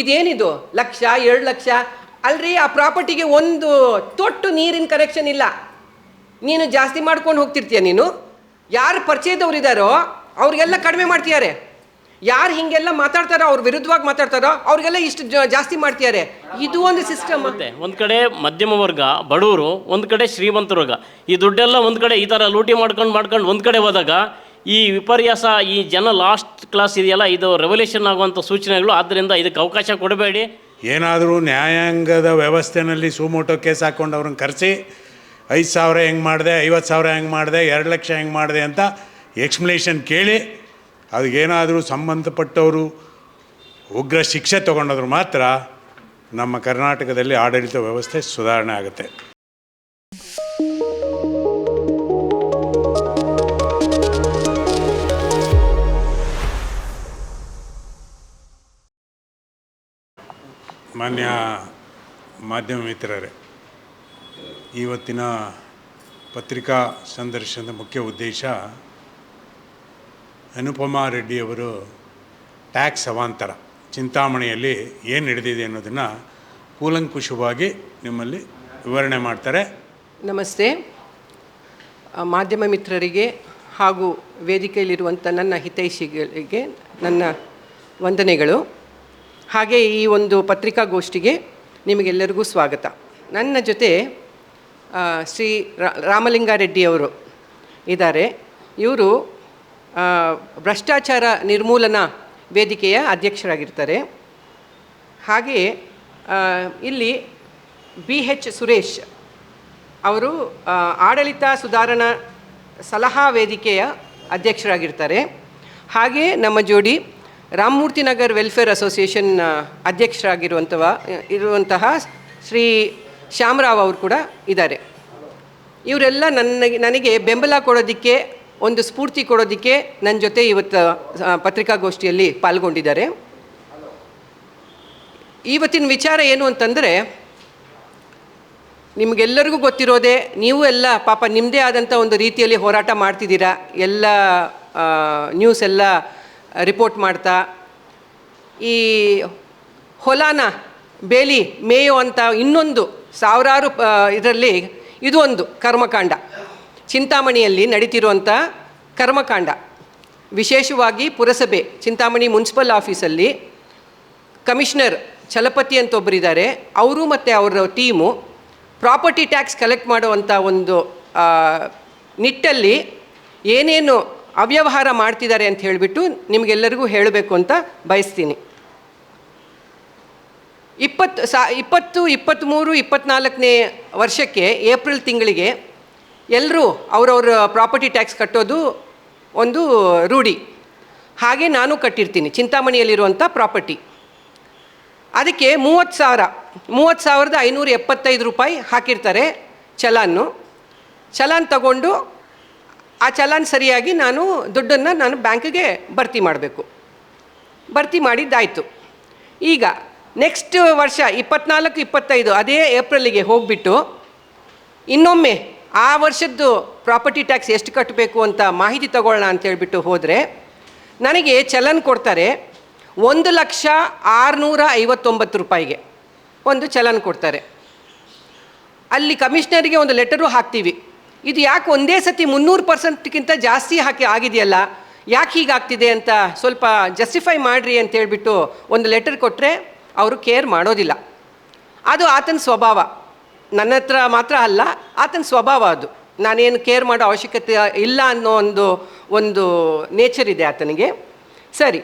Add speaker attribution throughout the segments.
Speaker 1: ಇದೇನಿದು? ಲಕ್ಷ, ಎರಡು ಲಕ್ಷ? ಅಲ್ರಿ, ಆ ಪ್ರಾಪರ್ಟಿಗೆ ಒಂದು ತೊಟ್ಟು ನೀರಿನ ಕನೆಕ್ಷನ್ ಇಲ್ಲ. ನೀನು ಜಾಸ್ತಿ ಮಾಡ್ಕೊಂಡು ಹೋಗ್ತಿರ್ತೀಯ ನೀನು? ಯಾರು ಪರಿಚಯದವ್ರು ಇದ್ದಾರೋ ಅವ್ರಿಗೆಲ್ಲ ಕಡಿಮೆ ಮಾಡ್ತಿದ್ದಾರೆ. ಯಾರು ಹಿಂಗೆಲ್ಲ ಮಾತಾಡ್ತಾರೋ, ಅವ್ರ ವಿರುದ್ಧವಾಗಿ ಮಾತಾಡ್ತಾರೋ, ಅವ್ರಿಗೆಲ್ಲ ಇಷ್ಟು ಜಾಸ್ತಿ ಮಾಡ್ತಿದ್ದಾರೆ. ಇದು ಒಂದು ಸಿಸ್ಟಮ್
Speaker 2: ಅಂತೆ ಒಂದು ಕಡೆ ಮಧ್ಯಮ ವರ್ಗ ಬಡವರು ಒಂದು ಕಡೆ ಶ್ರೀಮಂತ ವರ್ಗ. ಈ ದುಡ್ಡೆಲ್ಲ ಒಂದು ಕಡೆ ಈ ಥರ ಲೂಟಿ ಮಾಡ್ಕೊಂಡು ಮಾಡ್ಕೊಂಡು ಒಂದು ಕಡೆ ಹೋದಾಗ ಈ ವಿಪರ್ಯಾಸ ಈ ಜನ ಲಾಸ್ಟ್ ಕ್ಲಾಸ್ ಇದೆಯಲ್ಲ, ಇದು ರೆವಲ್ಯೂಷನ್ ಆಗುವಂಥ ಸೂಚನೆಗಳು. ಆದ್ದರಿಂದ ಇದಕ್ಕೆ ಅವಕಾಶ ಕೊಡಬೇಡಿ.
Speaker 3: ಏನಾದರೂ ನ್ಯಾಯಾಂಗದ ವ್ಯವಸ್ಥೆನಲ್ಲಿ ಸುಮೋಟೋ ಕೇಸ್ ಹಾಕ್ಕೊಂಡು ಅವ್ರನ್ನ ಕರೆಸಿ, ಐದು ಸಾವಿರ ಹೆಂಗೆ ಮಾಡಿದೆ, ಐವತ್ತು ಸಾವಿರ ಹೆಂಗೆ ಮಾಡಿದೆ, ಎರಡು ಲಕ್ಷ ಹೆಂಗೆ ಮಾಡಿದೆ ಅಂತ ಎಕ್ಸ್ಪ್ಲನೇಷನ್ ಕೇಳಿ ಅದಕ್ಕೇನಾದರೂ ಸಂಬಂಧಪಟ್ಟವರು ಉಗ್ರ ಶಿಕ್ಷೆ ತಗೊಂಡಾದ್ರು ಮಾತ್ರ ನಮ್ಮ ಕರ್ನಾಟಕದಲ್ಲಿ ಆಡಳಿತ ವ್ಯವಸ್ಥೆ ಸುಧಾರಣೆ ಆಗುತ್ತೆ. ಮಾನ್ಯ ಮಾಧ್ಯಮ ಮಿತ್ರರೇ, ಇವತ್ತಿನ ಪತ್ರಿಕಾ ಸಂದರ್ಶನದ ಮುಖ್ಯ ಉದ್ದೇಶ ಅನುಪಮಾ ರೆಡ್ಡಿಯವರು ಟ್ಯಾಕ್ಸ್ ಅವಾಂತರ, ಚಿಂತಾಮಣಿಯಲ್ಲಿ ಏನು ನಡೆದಿದೆ ಅನ್ನೋದನ್ನು ಕೂಲಂಕುಷವಾಗಿ ನಿಮ್ಮಲ್ಲಿ ವಿವರಣೆ ಮಾಡ್ತಾರೆ.
Speaker 1: ನಮಸ್ತೆ. ಮಾಧ್ಯಮ ಮಿತ್ರರಿಗೆ ಹಾಗೂ ವೇದಿಕೆಯಲ್ಲಿರುವಂಥ ನನ್ನ ಹಿತೈಷಿಗಳಿಗೆ ನನ್ನ ವಂದನೆಗಳು. ಹಾಗೆ ಈ ಒಂದು ಪತ್ರಿಕಾಗೋಷ್ಠಿಗೆ ನಿಮಗೆಲ್ಲರಿಗೂ ಸ್ವಾಗತ. ನನ್ನ ಜೊತೆ ಶ್ರೀ ರಾಮಲಿಂಗಾರೆಡ್ಡಿಯವರು ಇದ್ದಾರೆ. ಇವರು ಭ್ರಷ್ಟಾಚಾರ ನಿರ್ಮೂಲನಾ ವೇದಿಕೆಯ ಅಧ್ಯಕ್ಷರಾಗಿರ್ತಾರೆ. ಹಾಗೆಯೇ ಇಲ್ಲಿ ಬಿ ಎಚ್ ಸುರೇಶ್ ಅವರು ಆಡಳಿತ ಸುಧಾರಣಾ ಸಲಹಾ ವೇದಿಕೆಯ ಅಧ್ಯಕ್ಷರಾಗಿರ್ತಾರೆ. ಹಾಗೆಯೇ ನಮ್ಮ ಜೋಡಿ ರಾಮಮೂರ್ತಿ ನಗರ್ ವೆಲ್ಫೇರ್ ಅಸೋಸಿಯೇಷನ್ ಅಧ್ಯಕ್ಷರಾಗಿರುವಂಥವ ಇರುವಂತಹ ಶ್ರೀ ಶ್ಯಾಮರಾವ್ ಅವರು ಕೂಡ ಇದ್ದಾರೆ. ಇವರೆಲ್ಲ ನನಗೆ ನನಗೆ ಬೆಂಬಲ ಕೊಡೋದಕ್ಕೆ, ಒಂದು ಸ್ಫೂರ್ತಿ ಕೊಡೋದಕ್ಕೆ ನನ್ನ ಜೊತೆ ಇವತ್ತು ಪತ್ರಿಕಾಗೋಷ್ಠಿಯಲ್ಲಿ ಪಾಲ್ಗೊಂಡಿದ್ದಾರೆ. ಇವತ್ತಿನ ವಿಚಾರ ಏನು ಅಂತಂದರೆ, ನಿಮಗೆಲ್ಲರಿಗೂ ಗೊತ್ತಿರೋದೇ, ನೀವು ಎಲ್ಲ ಪಾಪ ನಿಮ್ಮದೇ ಆದಂಥ ಒಂದು ರೀತಿಯಲ್ಲಿ ಹೋರಾಟ ಮಾಡ್ತಿದ್ದೀರಾ, ಎಲ್ಲ ನ್ಯೂಸ್ ಎಲ್ಲ ರಿಪೋರ್ಟ್ ಮಾಡ್ತಾ, ಈ ಹೊಲಾನ ಬೇಲಿ ಮೇಯೋ ಅಂತ ಇನ್ನೊಂದು ಸಾವಿರಾರು ಇದರಲ್ಲಿ ಇದು ಒಂದು ಕರ್ಮಕಾಂಡ. ಚಿಂತಾಮಣಿಯಲ್ಲಿ ನಡೀತಿರುವಂಥ ಕರ್ಮಕಾಂಡ. ವಿಶೇಷವಾಗಿ ಪುರಸಭೆ, ಚಿಂತಾಮಣಿ ಮುನ್ಸಿಪಲ್ ಆಫೀಸಲ್ಲಿ ಕಮಿಷನರ್ ಚಲಪತಿ ಅಂತ ಒಬ್ಬರಿದ್ದಾರೆ ಅವರು ಮತ್ತು ಅವರ ಟೀಮು ಪ್ರಾಪರ್ಟಿ ಟ್ಯಾಕ್ಸ್ ಕಲೆಕ್ಟ್ ಮಾಡುವಂಥ ಒಂದು ನಿಟ್ಟಲ್ಲಿ ಏನೇನು ಅವ್ಯವಹಾರ ಮಾಡ್ತಿದ್ದಾರೆ ಅಂತ ಹೇಳಿಬಿಟ್ಟು ನಿಮಗೆಲ್ಲರಿಗೂ ಹೇಳಬೇಕು ಅಂತ ಬಯಸ್ತೀನಿ. ಇಪ್ಪತ್ತು ಸಾ, ಇಪ್ಪತ್ತು, ಇಪ್ಪತ್ತ್ಮೂರು, ಇಪ್ಪತ್ತ್ನಾಲ್ಕನೇ ವರ್ಷಕ್ಕೆ ಏಪ್ರಿಲ್ ತಿಂಗಳಿಗೆ ಎಲ್ಲರೂ ಅವರವ್ರ ಪ್ರಾಪರ್ಟಿ ಟ್ಯಾಕ್ಸ್ ಕಟ್ಟೋದು ಒಂದು ರೂಢಿ. ಹಾಗೆ ನಾನು ಕಟ್ಟಿರ್ತೀನಿ, ಚಿಂತಾಮಣಿಯಲ್ಲಿರುವಂಥ ಪ್ರಾಪರ್ಟಿ. ಅದಕ್ಕೆ ಮೂವತ್ತು ಸಾವಿರ, ಮೂವತ್ತು ಸಾವಿರದ ಐನೂರ ಎಪ್ಪತ್ತೈದು ರೂಪಾಯಿ ಹಾಕಿರ್ತಾರೆ ಚಲಾನು ಚಲಾನ್ ತಗೊಂಡು ಆ ಚಲನ್ ಸರಿಯಾಗಿ ನಾನು ದುಡ್ಡನ್ನು ನಾನು ಬ್ಯಾಂಕಿಗೆ ಭರ್ತಿ ಮಾಡಬೇಕು. ಭರ್ತಿ ಮಾಡಿದ್ದಾಯಿತು. ಈಗ ನೆಕ್ಸ್ಟ್ ವರ್ಷ ಇಪ್ಪತ್ನಾಲ್ಕು, ಇಪ್ಪತ್ತೈದು ಅದೇ ಏಪ್ರಿಲಿಗೆ ಹೋಗಿಬಿಟ್ಟು ಇನ್ನೊಮ್ಮೆ ಆ ವರ್ಷದ್ದು ಪ್ರಾಪರ್ಟಿ ಟ್ಯಾಕ್ಸ್ ಎಷ್ಟು ಕಟ್ಟಬೇಕು ಅಂತ ಮಾಹಿತಿ ತಗೊಳ್ಳೋಣ ಅಂತ ಹೇಳಿಬಿಟ್ಟು ಹೋದರೆ ನನಗೆ ಚಲನ್ ಕೊಡ್ತಾರೆ ಒಂದು ಲಕ್ಷ ಆರುನೂರ ಐವತ್ತೊಂಬತ್ತು ರೂಪಾಯಿಗೆ ಒಂದು ಚಲನ್ ಕೊಡ್ತಾರೆ. ಅಲ್ಲಿ ಕಮಿಷನರಿಗೆ ಒಂದು ಲೆಟರು ಹಾಕ್ತೀವಿ. ಇದು ಯಾಕೆ ಒಂದೇ ಸತಿ ಮುನ್ನೂರು ಪರ್ಸೆಂಟ್ಗಿಂತ ಜಾಸ್ತಿ ಹಾಕಿ ಆಗಿದೆಯಲ್ಲ? ಯಾಕೆ ಹೀಗಾಗ್ತಿದೆ ಅಂತ ಸ್ವಲ್ಪ ಜಸ್ಟಿಫೈ ಮಾಡಿರಿ ಅಂತ ಹೇಳಿಬಿಟ್ಟು ಒಂದು ಲೆಟರ್ ಕೊಟ್ಟರೆ ಅವರು ಕೇರ್ ಮಾಡೋದಿಲ್ಲ. ಅದು ಆತನ ಸ್ವಭಾವ. ನನ್ನ ಹತ್ರ ಮಾತ್ರ ಅಲ್ಲ, ಆತನ ಸ್ವಭಾವ ಅದು. ನಾನೇನು ಕೇರ್ ಮಾಡೋ ಅವಶ್ಯಕತೆ ಇಲ್ಲ ಅನ್ನೋ ಒಂದು ಒಂದು ನೇಚರ್ ಇದೆ ಆತನಿಗೆ. ಸರಿ.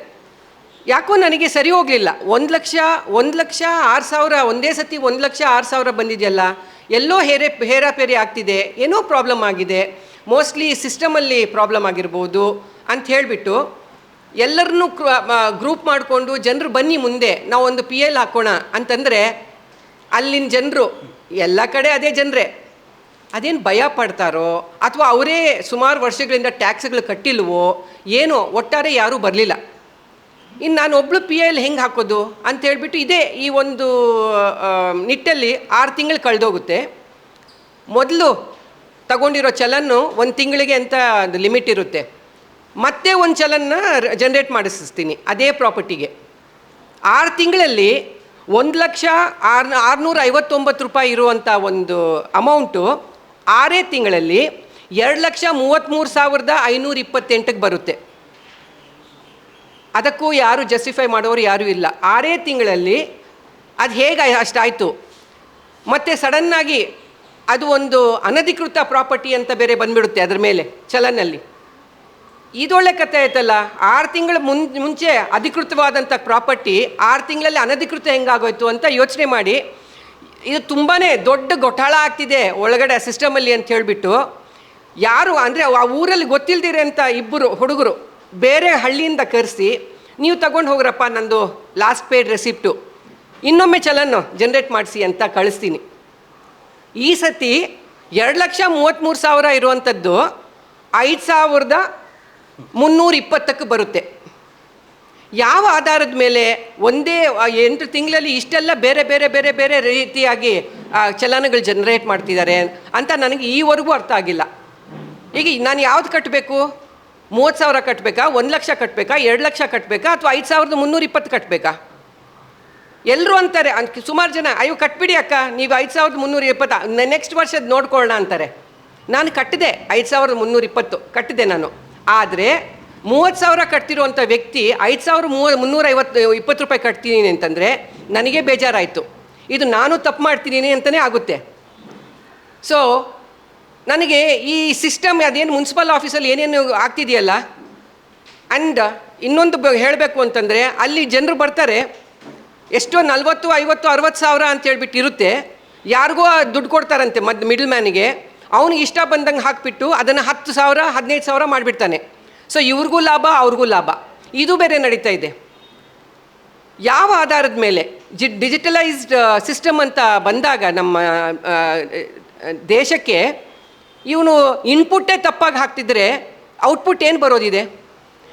Speaker 1: ಯಾಕೋ ನನಗೆ ಸರಿ ಹೋಗಲಿಲ್ಲ. ಒಂದು ಲಕ್ಷ ಒಂದು ಲಕ್ಷ, ಆರು ಸಾವಿರ, ಒಂದೇ ಸತಿ ಒಂದು ಲಕ್ಷ, ಆರು ಸಾವಿರ ಬಂದಿದೆಯಲ್ಲ? ಎಲ್ಲೋ ಹೇರೆ ಹೇರಾಪೇರಿ ಆಗ್ತಿದೆ, ಏನೋ ಪ್ರಾಬ್ಲಮ್ ಆಗಿದೆ. ಮೋಸ್ಟ್ಲಿ ಸಿಸ್ಟಮಲ್ಲಿ ಪ್ರಾಬ್ಲಮ್ ಆಗಿರ್ಬೋದು ಅಂತ ಹೇಳಿಬಿಟ್ಟು ಎಲ್ಲರನ್ನೂ ಗ್ರೂಪ್ ಮಾಡಿಕೊಂಡು ಜನರು ಬನ್ನಿ ಮುಂದೆ ನಾವೊಂದು ಪಿ ಎಲ್ ಹಾಕೋಣ ಅಂತಂದರೆ ಅಲ್ಲಿನ ಜನರು, ಎಲ್ಲ ಕಡೆ ಅದೇ ಜನರೇ. ಅದೇನು ಭಯ ಪಡ್ತಾರೋ ಅಥವಾ ಅವರೇ ಸುಮಾರು ವರ್ಷಗಳಿಂದ ಟ್ಯಾಕ್ಸ್ಗಳು ಕಟ್ಟಿಲ್ವೋ, ಏನೋ, ಒಟ್ಟಾರೆ ಯಾರೂ ಬರಲಿಲ್ಲ. ಇನ್ನು ನಾನು ಒಬ್ಳು ಪಿ ಎಲ್ ಹೆಂಗೆ ಹಾಕೋದು ಅಂತ ಹೇಳಿಬಿಟ್ಟು ಇದೇ ಈ ಒಂದು ನಿಟ್ಟಲ್ಲಿ ಆರು ತಿಂಗಳು ಕಳೆದೋಗುತ್ತೆ. ಮೊದಲು ತಗೊಂಡಿರೋ ಚಲನ್ನು ಒಂದು ತಿಂಗಳಿಗೆ ಅಂತ ಒಂದು ಲಿಮಿಟ್ ಇರುತ್ತೆ. ಮತ್ತೆ ಒಂದು ಚಲನ್ನ ಜನ್ರೇಟ್ ಮಾಡಿಸ್ತೀನಿ ಅದೇ ಪ್ರಾಪರ್ಟಿಗೆ. ಆರು ತಿಂಗಳಲ್ಲಿ ಒಂದು ಲಕ್ಷ ಆರು, ಆರುನೂರ ಐವತ್ತೊಂಬತ್ತು ರೂಪಾಯಿ ಇರುವಂಥ ಒಂದು ಅಮೌಂಟು ಆರೇ ತಿಂಗಳಲ್ಲಿ ಎರಡು ಲಕ್ಷ ಮೂವತ್ತ್ಮೂರು ಸಾವಿರದ ಐನೂರ ಇಪ್ಪತ್ತೆಂಟಕ್ಕೆ ಬರುತ್ತೆ. ಅದಕ್ಕೂ ಯಾರು ಜಸ್ಟಿಫೈ ಮಾಡೋರು ಯಾರೂ ಇಲ್ಲ. ಆರೇ ತಿಂಗಳಲ್ಲಿ ಅದು ಹೇಗೆ ಅಷ್ಟಾಯಿತು ಮತ್ತು ಸಡನ್ನಾಗಿ ಅದು ಒಂದು ಅನಧಿಕೃತ ಪ್ರಾಪರ್ಟಿ ಅಂತ ಬೇರೆ ಬಂದ್ಬಿಡುತ್ತೆ ಅದ್ರ ಮೇಲೆ ಚಲನಲ್ಲಿ ಇದೊಳ್ಳೆ ಕತೆ ಆಯ್ತಲ್ಲ? ಆರು ತಿಂಗಳ ಮುನ್, ಮುಂಚೆ ಅಧಿಕೃತವಾದಂಥ ಪ್ರಾಪರ್ಟಿ ಆರು ತಿಂಗಳಲ್ಲಿ ಅನಧಿಕೃತ ಹೆಂಗಾಗೋಯ್ತು ಅಂತ ಯೋಚನೆ ಮಾಡಿ, ಇದು ತುಂಬಾ ದೊಡ್ಡ ಗೊಠಾಳ ಆಗ್ತಿದೆ ಒಳಗಡೆ ಸಿಸ್ಟಮಲ್ಲಿ ಅಂತ ಹೇಳಿಬಿಟ್ಟು, ಯಾರು ಅಂದರೆ ಆ ಊರಲ್ಲಿ ಗೊತ್ತಿಲ್ದಿರೆ ಅಂತ ಇಬ್ಬರು ಹುಡುಗರು ಬೇರೆ ಹಳ್ಳಿಯಿಂದ ಕರೆಸಿ, ನೀವು ತಗೊಂಡು ಹೋಗ್ರಪ್ಪ ನಂದು ಲಾಸ್ಟ್ ಪೇಡ್ ರೆಸಿಪ್ಟು ಇನ್ನೊಮ್ಮೆ ಚಲನ್ನು ಜನ್ರೇಟ್ ಮಾಡಿಸಿ ಅಂತ ಕಳಿಸ್ತೀನಿ. ಈ ಸತಿ ಎರಡು ಲಕ್ಷ ಮೂವತ್ತ್ಮೂರು ಸಾವಿರ ಇರುವಂಥದ್ದು ಐದು ಸಾವಿರದ ಮುನ್ನೂರ ಇಪ್ಪತ್ತಕ್ಕೆ ಬರುತ್ತೆ. ಯಾವ ಆಧಾರದ ಮೇಲೆ ಒಂದೇ ಎಂಟು ತಿಂಗಳಲ್ಲಿ ಇಷ್ಟೆಲ್ಲ ಬೇರೆ ಬೇರೆ ಬೇರೆ ಬೇರೆ ರೀತಿಯಾಗಿ ಚಲನಗಳು ಜನ್ರೇಟ್ ಮಾಡ್ತಿದ್ದಾರೆ ಅಂತ ನನಗೆ ಈವರೆಗೂ ಅರ್ಥ ಆಗಿಲ್ಲ. ಈಗ ನಾನು ಯಾವ್ದು ಕಟ್ಟಬೇಕು ಮೂವತ್ತು ಸಾವಿರ ಕಟ್ಟಬೇಕಾ ಒಂದು ಲಕ್ಷ ಕಟ್ಟಬೇಕಾ ಎರಡು ಲಕ್ಷ ಕಟ್ಟಬೇಕಾ ಅಥವಾ ಐದು ಸಾವಿರದ ಮುನ್ನೂರ ಇಪ್ಪತ್ತು ಕಟ್ಟಬೇಕಾ ಎಲ್ಲರೂ ಅಂತಾರೆ. ಸುಮಾರು ಜನ, ಅಯ್ಯೋ, ಕಟ್ಬಿಡಿ ಅಕ್ಕ, ನೀವು ಐದು ಸಾವಿರದ ಮುನ್ನೂರ ಇಪ್ಪತ್ತು ನೆಕ್ಸ್ಟ್ ವರ್ಷದ ನೋಡ್ಕೊಳ್ಳೋಣ ಅಂತಾರೆ. ನಾನು ಕಟ್ಟಿದೆ ಐದು ಸಾವಿರದ ಮುನ್ನೂರ ಇಪ್ಪತ್ತು, ಕಟ್ಟಿದೆ ನಾನು. ಆದರೆ ಮೂವತ್ತು ಸಾವಿರ ಕಟ್ತಿರುವಂಥ ವ್ಯಕ್ತಿ ಐದು ಸಾವಿರ ಮೂವ, ಮುನ್ನೂರ ಐವತ್ತು, ಇಪ್ಪತ್ತು ರೂಪಾಯಿ ಕಟ್ತೀನಿ ಅಂತಂದರೆ ನನಗೆ ಬೇಜಾರಾಯಿತು. ಇದು ನಾನು ತಪ್ಪು ಮಾಡ್ತೀನಿ ಅಂತಲೇ ಆಗುತ್ತೆ. ಸೊ ನನಗೆ ಈ ಸಿಸ್ಟಮ್ ಅದೇನು ಮುನ್ಸಿಪಲ್ ಆಫೀಸಲ್ಲಿ ಏನೇನು ಆಗ್ತಿದೆಯಲ್ಲ? ಆ್ಯಂಡ್ ಇನ್ನೊಂದು ಹೇಳಬೇಕು ಅಂತಂದರೆ, ಅಲ್ಲಿ ಜನರು ಬರ್ತಾರೆ, ಎಷ್ಟೋ ನಲ್ವತ್ತು, ಐವತ್ತು, ಅರವತ್ತು ಸಾವಿರ ಅಂತ ಹೇಳ್ಬಿಟ್ಟು ಇರುತ್ತೆ. ಯಾರಿಗೋ ದುಡ್ಡು ಕೊಡ್ತಾರಂತೆ ಮದ್, ಮಿಡ್ಲ್ ಮ್ಯಾನಿಗೆ. ಅವ್ನಿಗೆ ಇಷ್ಟ ಬಂದಂಗೆ ಹಾಕಿಬಿಟ್ಟು ಅದನ್ನು ಹತ್ತು ಸಾವಿರ, ಹದಿನೈದು ಸಾವಿರ ಮಾಡಿಬಿಡ್ತಾನೆ. ಸೊ, ಇವ್ರಿಗೂ ಲಾಭ, ಅವ್ರಿಗೂ ಲಾಭ. ಇದು ಬೇರೆ ನಡೀತಾ ಇದೆ. ಯಾವ ಆಧಾರದ ಮೇಲೆ? ಜಿ, ಡಿಜಿಟಲೈಸ್ಡ್ ಸಿಸ್ಟಮ್ ಅಂತ ಬಂದಾಗ ನಮ್ಮ ದೇಶಕ್ಕೆ ಇವನು ಇನ್ಪುಟ್ಟೇ ತಪ್ಪಾಗಿ ಹಾಕ್ತಿದ್ರೆ ಔಟ್ಪುಟ್ ಏನು ಬರೋದಿದೆ?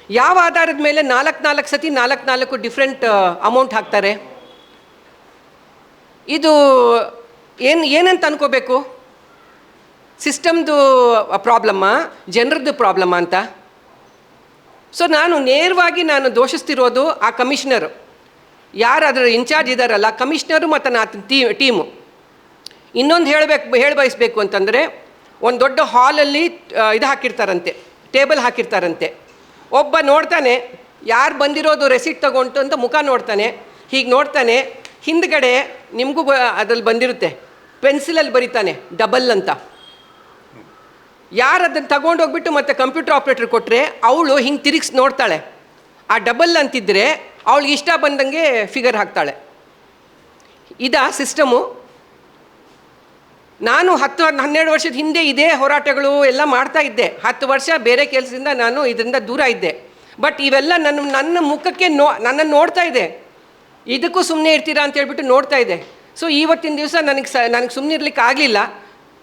Speaker 1: ಯಾವ ಆಧಾರದ ಮೇಲೆ ನಾಲ್ಕು ನಾಲ್ಕು ಸತಿ ನಾಲ್ಕು ನಾಲ್ಕು ಡಿಫ್ರೆಂಟ್ ಅಮೌಂಟ್ ಹಾಕ್ತಾರೆ? ಇದು ಏನು, ಏನಂತ ಅನ್ಕೋಬೇಕು? ಸಿಸ್ಟಮ್ದು ಪ್ರಾಬ್ಲಮ್ಮ ಜನರದ್ದು ಪ್ರಾಬ್ಲಮ್ಮ ಅಂತ? ಸೊ ನಾನು ನೇರವಾಗಿ ನಾನು ದೋಷಿಸ್ತಿರೋದು ಆ ಕಮಿಷನರು ಯಾರು ಅದರ ಇನ್ಚಾರ್ಜ್ ಇದ್ದಾರಲ್ಲ ಕಮಿಷನರು ಮತ್ತು ನಾ ಟೀಮ್ ಇನ್ನೊಂದು ಹೇಳಬೇಕು ಹೇಳಿ ಬಯಸಬೇಕು ಅಂತಂದರೆ ಒಂದು ದೊಡ್ಡ ಹಾಲಲ್ಲಿ ಇದು ಹಾಕಿರ್ತಾರಂತೆ, ಟೇಬಲ್ ಹಾಕಿರ್ತಾರಂತೆ. ಒಬ್ಬ ನೋಡ್ತಾನೆ, ಯಾರು ಬಂದಿರೋದು ರೆಸಿಟ್ ತಗೊಂಡು ಅಂತ ಮುಖ ನೋಡ್ತಾನೆ. ಹೀಗೆ ನೋಡ್ತಾನೆ, ಹಿಂದ್ಗಡೆ ನಿಮಗೂ ಬ, ಅದ್ರಲ್ಲಿ ಬಂದಿರುತ್ತೆ. ಪೆನ್ಸಿಲಲ್ಲಿ ಬರೀತಾನೆ ಡಬಲ್ ಅಂತ. ಯಾರು ಅದನ್ನು ತಗೊಂಡೋಗ್ಬಿಟ್ಟು ಮತ್ತೆ ಕಂಪ್ಯೂಟರ್ ಆಪ್ರೇಟರ್ ಕೊಟ್ಟರೆ ಅವಳು ಹಿಂಗೆ ತಿರುಗಿಸಿ ನೋಡ್ತಾಳೆ. ಆ ಡಬಲ್ ಅಂತಿದ್ದರೆ ಅವಳಿಗೆ ಇಷ್ಟ ಬಂದಂಗೆ ಫಿಗರ್ ಹಾಕ್ತಾಳೆ. ಇದಾ ಸಿಸ್ಟಮು ನಾನು ಹತ್ತು ಹನ್ನೆರಡು ವರ್ಷದ ಹಿಂದೆ ಇದೇ ಹೋರಾಟಗಳು ಎಲ್ಲ ಮಾಡ್ತಾ ಇದ್ದೆ. ಹತ್ತು ವರ್ಷ ಬೇರೆ ಕೆಲಸದಿಂದ ನಾನು ಇದರಿಂದ ದೂರ ಇದ್ದೆ. ಬಟ್ ಇವೆಲ್ಲ ನನ್ನ ನನ್ನ ಮುಖಕ್ಕೆ ನೋ ನನ್ನನ್ನು ನೋಡ್ತಾ ಇದೆ. ಇದಕ್ಕೂ ಸುಮ್ಮನೆ ಇರ್ತೀರಾ ಅಂತ ಹೇಳ್ಬಿಟ್ಟು ನೋಡ್ತಾ ಇದೆ. ಸೊ ಇವತ್ತಿನ ದಿವಸ ನನಗೆ ಸ, ನನಗೆ ಸುಮ್ಮನೆ ಇರಲಿಕ್ಕೆ ಆಗಲಿಲ್ಲ.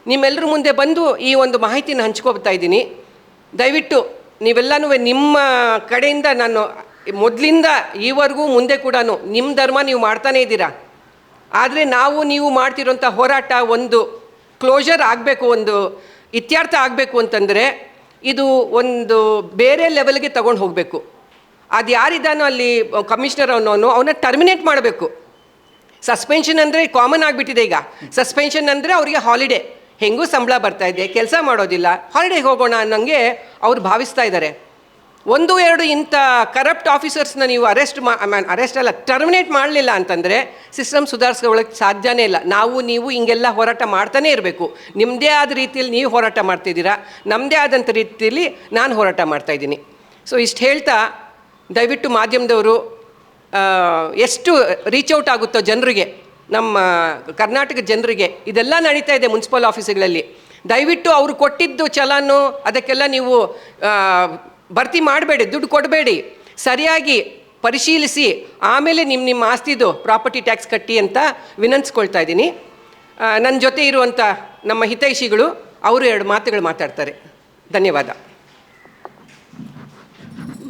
Speaker 1: ನಿಮ್ಮೆಲ್ಲರ ಮುಂದೆ ಬಂದು ಈ ಒಂದು ಮಾಹಿತಿನ ಹಂಚ್ಕೊಳ್ತಾ ಇದ್ದೀನಿ. ದಯವಿಟ್ಟು ನೀವೆಲ್ಲನೂ ನಿಮ್ಮ ಕಡೆಯಿಂದ ನಾನು ಮೊದಲಿಂದ ಈವರೆಗೂ ಮುಂದೆ ಕೂಡ ನಿಮ್ಮ ಧರ್ಮ ನೀವು ಮಾಡ್ತಾನೇ ಇದ್ದೀರಾ. ಆದರೆ ನಾವು ನೀವು ಮಾಡ್ತಿರೋಂಥ ಹೋರಾಟ ಒಂದು ಕ್ಲೋಜರ್ ಆಗಬೇಕು ಒಂದು, ಇತ್ಯರ್ಥ ಆಗಬೇಕು ಅಂತಂದರೆ ಇದು ಒಂದು ಬೇರೆ ಲೆವೆಲ್ಗೆ ತಗೊಂಡು ಹೋಗಬೇಕು. ಅದು ಯಾರಿದ್ದಾನೋ ಅಲ್ಲಿ ಕಮಿಷನರ್ ಅವನವನು ಅವನ್ನ ಟರ್ಮಿನೇಟ್ ಮಾಡಬೇಕು. ಸಸ್ಪೆನ್ಷನ್ ಅಂದರೆ ಕಾಮನ್ ಆಗಿಬಿಟ್ಟಿದೆ ಈಗ. ಸಸ್ಪೆನ್ಷನ್ ಅಂದರೆ ಅವರಿಗೆ ಹಾಲಿಡೇ ಹೆಂಗೂ ಸಂಬಳ ಬರ್ತಾ ಇದೆ, ಕೆಲಸ ಮಾಡೋದಿಲ್ಲ ಹಾಲಿಡೇಗೆ ಹೋಗೋಣ ಅನ್ನೋಂಗೆ ಅವ್ರು ಭಾವಿಸ್ತಾ ಇದ್ದಾರೆ ಒಂದು, ಎರಡು ಇಂಥ ಕರಪ್ಟ್ ಆಫೀಸರ್ಸ್ನ ನೀವು ಅರೆಸ್ಟ್ ಮಾ ಅರೆಸ್ಟ್ ಅಲ್ಲ ಟರ್ಮಿನೇಟ್ ಮಾಡಲಿಲ್ಲ ಅಂತಂದರೆ ಸಿಸ್ಟಮ್ ಸುಧಾರಿಸ್ಕೊಳ್ಳೋಕ್ಕೆ ಸಾಧ್ಯನೇ ಇಲ್ಲ. ನಾವು, ನೀವು ಹಿಂಗೆಲ್ಲ ಹೋರಾಟ ಮಾಡ್ತಾನೇ ಇರಬೇಕು. ನಿಮ್ಮದೇ ಆದ ರೀತಿಯಲ್ಲಿ ನೀವು ಹೋರಾಟ ಮಾಡ್ತಿದ್ದೀರಾ? ನಮ್ಮದೇ ಆದಂಥ ರೀತಿಯಲ್ಲಿ ನಾನು ಹೋರಾಟ ಮಾಡ್ತಾಯಿದ್ದೀನಿ ಸೊ ಇಷ್ಟು ಹೇಳ್ತಾ ದಯವಿಟ್ಟು ಮಾಧ್ಯಮದವರು ಎಷ್ಟು ರೀಚ್ ಔಟ್ ಆಗುತ್ತೋ ಜನರಿಗೆ, ನಮ್ಮ ಕರ್ನಾಟಕ ಜನರಿಗೆ, ಇದೆಲ್ಲ ನಡೀತಾ ಇದೆ ಮುನ್ಸಿಪಲ್ ಆಫೀಸ್ಗಳಲ್ಲಿ ದಯವಿಟ್ಟು ಅವರು ಕೊಟ್ಟಿದ್ದು ಚಲಾನು ಅದಕ್ಕೆಲ್ಲ ನೀವು ಭರ್ತಿ ಮಾಡಬೇಡಿ, ದುಡ್ಡು ಕೊಡಬೇಡಿ. ಸರಿಯಾಗಿ ಪರಿಶೀಲಿಸಿ, ಆಮೇಲೆ ನಿಮ್ಮ ನಿಮ್ಮ ಆಸ್ತಿದು ಪ್ರಾಪರ್ಟಿ ಟ್ಯಾಕ್ಸ್ ಕಟ್ಟಿ ಅಂತ ವಿನಂತಿಸ್ಕೊಳ್ತಾ ಇದ್ದೀನಿ. ನನ್ನ ಜೊತೆ ಇರುವಂಥ ನಮ್ಮ ಹಿತೈಷಿಗಳು, ಅವರು ಎರಡು ಮಾತುಗಳು ಮಾತಾಡ್ತಾರೆ. ಧನ್ಯವಾದ.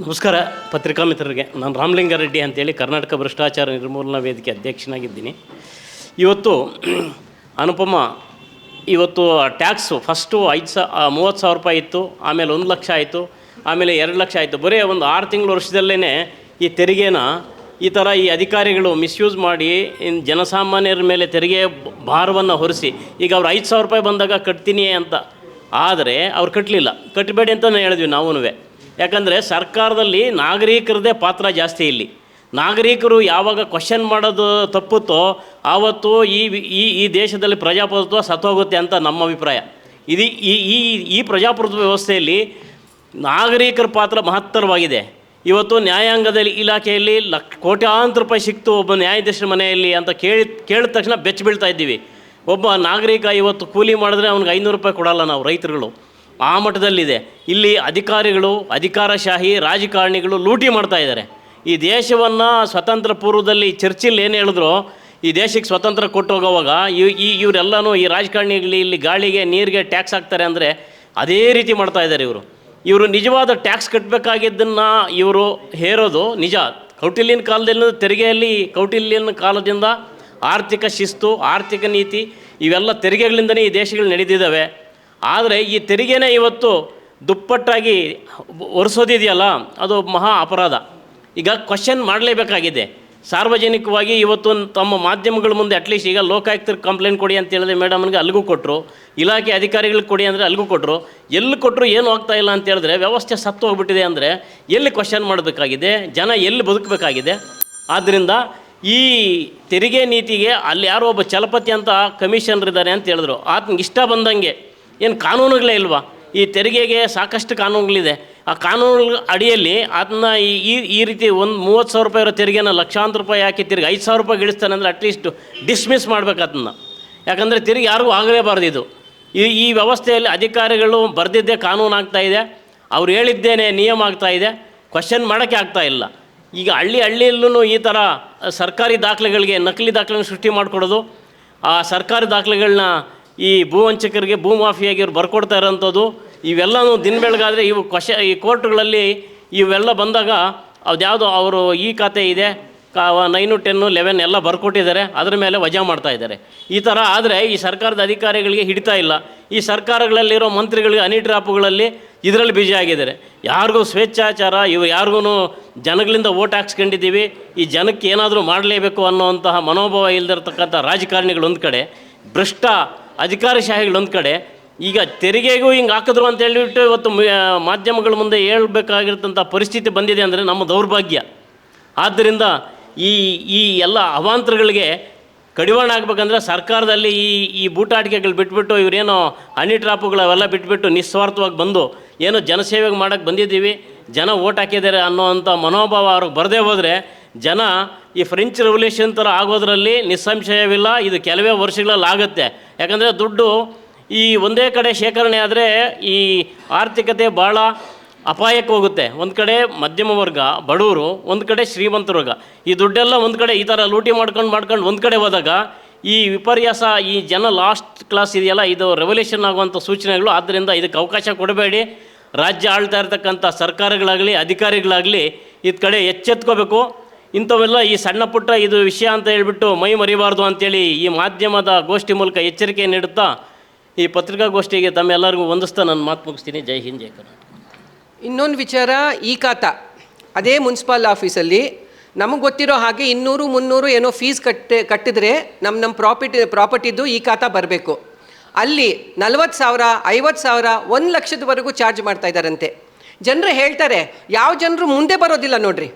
Speaker 2: ನಮಸ್ಕಾರ ಪತ್ರಿಕಾ ಮಿತ್ರರಿಗೆ ನಾನು ರಾಮಲಿಂಗಾರೆಡ್ಡಿ ಅಂತೇಳಿ ಕರ್ನಾಟಕ ಭ್ರಷ್ಟಾಚಾರ ನಿರ್ಮೂಲನಾ ವೇದಿಕೆ ಅಧ್ಯಕ್ಷನಾಗಿದ್ದೀನಿ. ಇವತ್ತು ಅನುಪಮ, ಇವತ್ತು ಟ್ಯಾಕ್ಸು ಫಸ್ಟು ಐದು ಸಾ, ಮೂವತ್ತು ಸಾವಿರ ರೂಪಾಯಿ ಇತ್ತು, ಆಮೇಲೆ ಒಂದು ಲಕ್ಷ ಆಯಿತು. ಆಮೇಲೆ ಎರಡು ಲಕ್ಷ ಆಯಿತು. ಬರೀ ಒಂದು ಆರು ತಿಂಗಳು ವರ್ಷದಲ್ಲೇ ಈ ತೆರಿಗೆನ ಈ ಥರ ಈ ಅಧಿಕಾರಿಗಳು ಮಿಸ್ಯೂಸ್ ಮಾಡಿ ಇನ್ ಜನಸಾಮಾನ್ಯರ ಮೇಲೆ ತೆರಿಗೆ ಭಾರವನ್ನು ಹೊರಿಸಿ, ಈಗ ಅವ್ರು ಐದು ಸಾವಿರ ರೂಪಾಯಿ ಬಂದಾಗ ಕಟ್ತೀನಿ ಅಂತ. ಆದರೆ ಅವ್ರು ಕಟ್ಟಲಿಲ್ಲ ಕಟ್ಟಬೇಡಿ ಅಂತ ಹೇಳಿದ್ವಿ ನಾವೂ ಯಾಕಂದರೆ ಸರ್ಕಾರದಲ್ಲಿ ನಾಗರಿಕರದೇ ಪಾತ್ರ ಜಾಸ್ತಿ ಇಲ್ಲಿ. ನಾಗರಿಕರು ಯಾವಾಗ ಕ್ವಶನ್ ಮಾಡೋದು ತಪ್ಪುತ್ತೋ ಆವತ್ತು ಈ ಈ ಈ ದೇಶದಲ್ಲಿ ಪ್ರಜಾಪ್ರಭುತ್ವ ಸತ್ತೋಗುತ್ತೆ ಅಂತ ನಮ್ಮ ಅಭಿಪ್ರಾಯ. ಇದು, ಈ ಈ ಈ ಪ್ರಜಾಪ್ರಭುತ್ವ ವ್ಯವಸ್ಥೆಯಲ್ಲಿ ನಾಗರಿಕರ ಪಾತ್ರ ಮಹತ್ತರವಾಗಿದೆ. ಇವತ್ತು ನ್ಯಾಯಾಂಗದಲ್ಲಿ ಇಲಾಖೆಯಲ್ಲಿ ಲಕ್, ಕೋಟ್ಯಾಂತರ ರೂಪಾಯಿ ಸಿಕ್ತು ಒಬ್ಬ ನ್ಯಾಯಾಧೀಶರ ಮನೆಯಲ್ಲಿ ಅಂತ ಕೇಳಿ, ಕೇಳಿದ ತಕ್ಷಣ ಬೆಚ್ಚ ಬೀಳ್ತಾ ಇದ್ದೀವಿ. ಒಬ್ಬ ನಾಗರಿಕ ಇವತ್ತು ಕೂಲಿ ಮಾಡಿದ್ರೆ ಅವ್ನಿಗೆ ಐನೂರು ರೂಪಾಯಿ ಕೊಡಲ್ಲ ನಾವು ರೈತರುಗಳು. ಆ ಮಟ್ಟದಲ್ಲಿದೆ. ಇಲ್ಲಿ ಅಧಿಕಾರಿಗಳು, ಅಧಿಕಾರಶಾಹಿ, ರಾಜಕಾರಣಿಗಳು ಲೂಟಿ ಮಾಡ್ತಾ ಇದ್ದಾರೆ. ಈ ದೇಶವನ್ನು ಸ್ವತಂತ್ರ ಪೂರ್ವದಲ್ಲಿ ಚರ್ಚಿಲ್ ಏನು ಹೇಳಿದ್ರು, ಈ ದೇಶಕ್ಕೆ ಸ್ವತಂತ್ರ ಕೊಟ್ಟು ಹೋಗೋವಾಗ ಈ, ಇವರೆಲ್ಲನೂ ಈ ರಾಜಕಾರಣಿಗಳು ಇಲ್ಲಿ ಗಾಳಿಗೆ, ನೀರಿಗೆ ಟ್ಯಾಕ್ಸ್ ಹಾಕ್ತಾರೆ ಅಂದರೆ ಅದೇ ರೀತಿ ಮಾಡ್ತಾ ಇದ್ದಾರೆ ಇವರು. ಇವರು ನಿಜವಾದ ಟ್ಯಾಕ್ಸ್ ಕಟ್ಟಬೇಕಾಗಿದ್ದನ್ನು ಇವರು ಹೇರೋದು ನಿಜ. ಕೌಟಿಲ್ಯನ ಕಾಲದಲ್ಲಿ ತೆರಿಗೆಯಲ್ಲಿ, ಕೌಟಿಲ್ಯನ ಕಾಲದಿಂದ ಆರ್ಥಿಕ ಶಿಸ್ತು, ಆರ್ಥಿಕ ನೀತಿ ಇವೆಲ್ಲ ತೆರಿಗೆಗಳಿಂದನೇ ಈ ದೇಶಗಳು ನಡೆದಿದ್ದಾವೆ. ಆದರೆ ಈ ತೆರಿಗೆನೇ ಇವತ್ತು ದುಪ್ಪಟ್ಟಾಗಿ ಒರೆಸೋದಿದೆಯಲ್ಲ, ಅದು ಮಹಾ ಅಪರಾಧ. ಈಗ ಕ್ವಶನ್ ಮಾಡಲೇಬೇಕಾಗಿದೆ. ಸಾರ್ವಜನಿಕವಾಗಿ ಇವತ್ತು ತಮ್ಮ ಮಾಧ್ಯಮಗಳ ಮುಂದೆ ಅಟ್ಲೀಸ್ಟ್ ಈಗ ಲೋಕಾಯುಕ್ತರಿಗೆ ಕಂಪ್ಲೇಂಟ್ ಕೊಡಿ ಅಂತ ಹೇಳಿದ್ರೆ ಮೇಡಮ್ಗೆ ಅಲ್ಲಿಗೂ ಕೊಟ್ಟರು ಇಲಾಖೆ ಅಧಿಕಾರಿಗಳಿಗೆ ಕೊಡಿ ಅಂದರೆ ಅಲ್ಲಿಗೂ ಕೊಟ್ಟರು ಎಲ್ಲಿ ಕೊಟ್ಟರು ಏನು ಆಗ್ತಾ ಇಲ್ಲ ಅಂತ ಹೇಳಿದ್ರೆ ವ್ಯವಸ್ಥೆ ಸತ್ತು ಹೋಗ್ಬಿಟ್ಟಿದೆ ಅಂದರೆ ಎಲ್ಲಿ ಕ್ವಶನ್ ಮಾಡಬೇಕಾಗಿದೆ ಜನ ಎಲ್ಲಿ ಬದುಕಬೇಕಾಗಿದೆ? ಆದ್ದರಿಂದ ಈ ತೆರಿಗೆ ನೀತಿಗೆ ಅಲ್ಲಿ ಯಾರೋ ಒಬ್ಬ ಚಲಪತಿ ಅಂತ ಕಮಿಷನರ್ ಇದ್ದಾರೆ ಅಂತ ಹೇಳಿದ್ರು. ಆತನಿಗೆ ಇಷ್ಟ ಬಂದಂಗೆ. ಏನು ಕಾನೂನುಗಳೇ ಇಲ್ವಾ? ಈ ತೆರಿಗೆಗೆ ಸಾಕಷ್ಟು ಕಾನೂನುಗಳಿದೆ. ಆ ಕಾನೂನು ಅಡಿಯಲ್ಲಿ ಅದನ್ನ ಈ, ಈ- ರೀತಿ ಒಂದು ಮೂವತ್ತು ಸಾವಿರ ರೂಪಾಯಿ ಇರೋ ತೆರಿಗೆನ ಲಕ್ಷಾಂತರ ರೂಪಾಯಿ ಹಾಕಿ ತಿರುಗಿ ಐದು ಸಾವಿರ ರೂಪಾಯಿ ಗಿಳಿಸ್ತಾನೆ ಅಂದರೆ ಅಟ್ಲೀಸ್ಟ್ ಡಿಸ್ಮಿಸ್ ಮಾಡ್ಬೇಕು ಅದನ್ನ ಯಾಕಂದರೆ ತಿರುಗಿ ಯಾರಿಗೂ ಆಗಲೇಬಾರ್ದು ಇದು. ಈ ಈ ವ್ಯವಸ್ಥೆಯಲ್ಲಿ ಅಧಿಕಾರಿಗಳು ಬರೆದಿದ್ದೇ ಕಾನೂನು ಆಗ್ತಾ ಇದೆ. ಅವ್ರು ಹೇಳಿದ್ದೇನೆ ನಿಯಮ ಆಗ್ತಾ ಇದೆ. ಕ್ವಶನ್ ಮಾಡೋಕ್ಕೆ ಆಗ್ತಾ ಇಲ್ಲ. ಈಗ ಹಳ್ಳಿ ಹಳ್ಳಿಯಲ್ಲೂ ಈ ಥರ ಸರ್ಕಾರಿ ದಾಖಲೆಗಳಿಗೆ, ನಕಲಿ ದಾಖಲೆಗಳನ್ನ ಸೃಷ್ಟಿ ಮಾಡಿಕೊಡೋದು, ಆ ಸರ್ಕಾರಿ ದಾಖಲೆಗಳನ್ನ ಈ ಭೂವಂಚಕರಿಗೆ ಭೂಮಾಫಿಯಾಗಿ ಇವ್ರು ಬರ್ಕೊಡ್ತಾ ಇರೋಂಥದ್ದು ಇವೆಲ್ಲನೂ ದಿನ ಬೆಳಗಾದರೆ ಇವು ಕ್ವಶ, ಈ ಕೋರ್ಟ್ಗಳಲ್ಲಿ ಇವೆಲ್ಲ ಬಂದಾಗ ಅದ್ಯಾವುದೋ ಅವರು ಈ ಖಾತೆ ಇದೆ, ಕಾ, ನೈನು ಟೆನ್ನು ಲೆವೆನ್ ಎಲ್ಲ ಬರ್ಕೊಟ್ಟಿದ್ದಾರೆ, ಅದರ ಮೇಲೆ ವಜಾ ಮಾಡ್ತಾ ಇದ್ದಾರೆ. ಈ ಥರ ಆದರೆ ಈ ಸರ್ಕಾರದ ಅಧಿಕಾರಿಗಳಿಗೆ ಹಿಡಿತಾ ಇಲ್ಲ. ಈ ಸರ್ಕಾರಗಳಲ್ಲಿರೋ ಮಂತ್ರಿಗಳಿಗೆ ಅನಿ ಡ್ರಾಪುಗಳಲ್ಲಿ ಇದರಲ್ಲಿ ಬಿಜಿ ಆಗಿದ್ದಾರೆ. ಯಾರಿಗೂ ಸ್ವೇಚ್ಛಾಚಾರ, ಇವು ಯಾರಿಗೂ ಜನಗಳಿಂದ ಓಟ್ ಹಾಕ್ಸ್ಕೊಂಡಿದ್ದೀವಿ, ಈ ಜನಕ್ಕೆ ಏನಾದರೂ ಮಾಡಲೇಬೇಕು ಅನ್ನೋವಂತಹ ಮನೋಭಾವ ಇಲ್ದಿರತಕ್ಕಂಥ ರಾಜಕಾರಣಿಗಳೊಂದು ಕಡೆ, ಭ್ರಷ್ಟ ಅಧಿಕಾರಶಾಹಿಗಳೊಂದು ಕಡೆ ಈಗ ತೆರಿಗೆಗೂ ಹಿಂಗೆ ಹಾಕಿದ್ರು ಅಂತ ಹೇಳಿಬಿಟ್ಟು ಇವತ್ತು ಮಾಧ್ಯಮಗಳ ಮುಂದೆ ಹೇಳಬೇಕಾಗಿರ್ತಂಥ ಪರಿಸ್ಥಿತಿ ಬಂದಿದೆ ಅಂದರೆ ನಮ್ಮ ದೌರ್ಭಾಗ್ಯ. ಆದ್ದರಿಂದ ಈ ಈ ಎಲ್ಲ ಅವಾಂತರಗಳಿಗೆ ಕಡಿವಾಣ ಆಗಬೇಕಂದ್ರೆ ಸರ್ಕಾರದಲ್ಲಿ ಈ ಈ ಬೂಟಾಟಿಕೆಗಳು ಬಿಟ್ಬಿಟ್ಟು ಇವರೇನೋ ಹನಿ ಟ್ರಾಪುಗಳು ಅವೆಲ್ಲ ಬಿಟ್ಬಿಟ್ಟು ನಿಸ್ವಾರ್ಥವಾಗಿ ಬಂದು ಏನೋ ಜನಸೇವೆಗೆ ಮಾಡೋಕ್ಕೆ ಬಂದಿದ್ದೀವಿ, ಜನ ಓಟ್ ಹಾಕಿದ್ದಾರೆ ಅನ್ನೋವಂಥ ಮನೋಭಾವ ಅವ್ರಿಗೆ ಬರದೇ ಹೋದರೆ ಜನ ಈ ಫ್ರೆಂಚ್ ರೆವಲ್ಯೂಷನ್ ಥರ ಆಗೋದ್ರಲ್ಲಿ ನಿಸ್ಸಂಶಯವಿಲ್ಲ, ಇದು ಕೆಲವೇ ವರ್ಷಗಳಲ್ಲಿ ಆಗುತ್ತೆ. ಯಾಕಂದರೆ ದುಡ್ಡು ಈ ಒಂದೇ ಕಡೆ ಶೇಖರಣೆ ಆದರೆ ಈ ಆರ್ಥಿಕತೆ ಭಾಳ ಅಪಾಯಕ್ಕೆ ಹೋಗುತ್ತೆ. ಒಂದು ಕಡೆ ಮಧ್ಯಮ ವರ್ಗ ಬಡವರು ಒಂದು ಕಡೆ ಶ್ರೀಮಂತ ವರ್ಗ. ಈ ದುಡ್ಡೆಲ್ಲ ಒಂದು ಕಡೆ ಈ ಥರ ಲೂಟಿ ಮಾಡ್ಕೊಂಡು ಮಾಡ್ಕೊಂಡು ಒಂದು ಕಡೆ ಹೋದಾಗ ಈ ವಿಪರ್ಯಾಸ, ಈ ಜನ ಲಾಸ್ಟ್ ಕ್ಲಾಸ್ ಇದೆಯಲ್ಲ, ಇದು ರೆವಲ್ಯೂಷನ್ ಆಗುವಂಥ ಸೂಚನೆಗಳು. ಆದ್ದರಿಂದ ಇದಕ್ಕೆ ಅವಕಾಶ ಕೊಡಬೇಡಿ. ರಾಜ್ಯ ಆಳ್ತಾ ಇರ್ತಕ್ಕಂಥ ಸರ್ಕಾರಗಳಾಗಲಿ, ಅಧಿಕಾರಿಗಳಾಗಲಿ ಇದ್ ಕಡೆ ಎಚ್ಚೆತ್ಕೋಬೇಕು. ಇಂಥವೆಲ್ಲ ಈ ಸಣ್ಣ ಪುಟ್ಟ ಇದು ವಿಷಯ ಅಂತ ಹೇಳ್ಬಿಟ್ಟು ಮೈ ಮರಿಬಾರ್ದು ಅಂತೇಳಿ ಈ ಮಾಧ್ಯಮದ ಗೋಷ್ಠಿ ಮೂಲಕ ಎಚ್ಚರಿಕೆ ನೀಡುತ್ತಾ ಈ ಪತ್ರಿಕಾಗೋಷ್ಠಿಗೆ ತಮ್ಮೆಲ್ಲರಿಗೂ ವಂದಿಸ್ತಾ ನಾನು ಮಾತು ಮುಗಿಸ್ತೀನಿ. ಜೈ ಹಿಂದ್, ಜೈ ಕರ್ನಾಟಕ.
Speaker 1: ಇನ್ನೊಂದು ವಿಚಾರ, ಈ ಖಾತ. ಅದೇ ಮುನ್ಸಿಪಲ್ ಆಫೀಸಲ್ಲಿ ನಮಗೆ ಗೊತ್ತಿರೋ ಹಾಗೆ ಇನ್ನೂರು, ಮುನ್ನೂರು ಏನೋ ಫೀಸ್ ಕಟ್ಟಿ, ಕಟ್ಟಿದ್ರೆ ನಮ್ಮ ನಮ್ಮ ಪ್ರಾಪರ್ಟಿ ಪ್ರಾಪರ್ಟಿದ್ದು ಈ ಖಾತ ಬರಬೇಕು. ಅಲ್ಲಿ ನಲ್ವತ್ತು ಸಾವಿರ, ಐವತ್ತು ಸಾವಿರ, ಒಂದು ಲಕ್ಷದವರೆಗೂ ಚಾರ್ಜ್ ಮಾಡ್ತಾ ಇದ್ದಾರಂತೆ. ಜನರು ಹೇಳ್ತಾರೆ, ಯಾವ ಜನರು ಮುಂದೆ ಬರೋದಿಲ್ಲ ನೋಡ್ರಿ.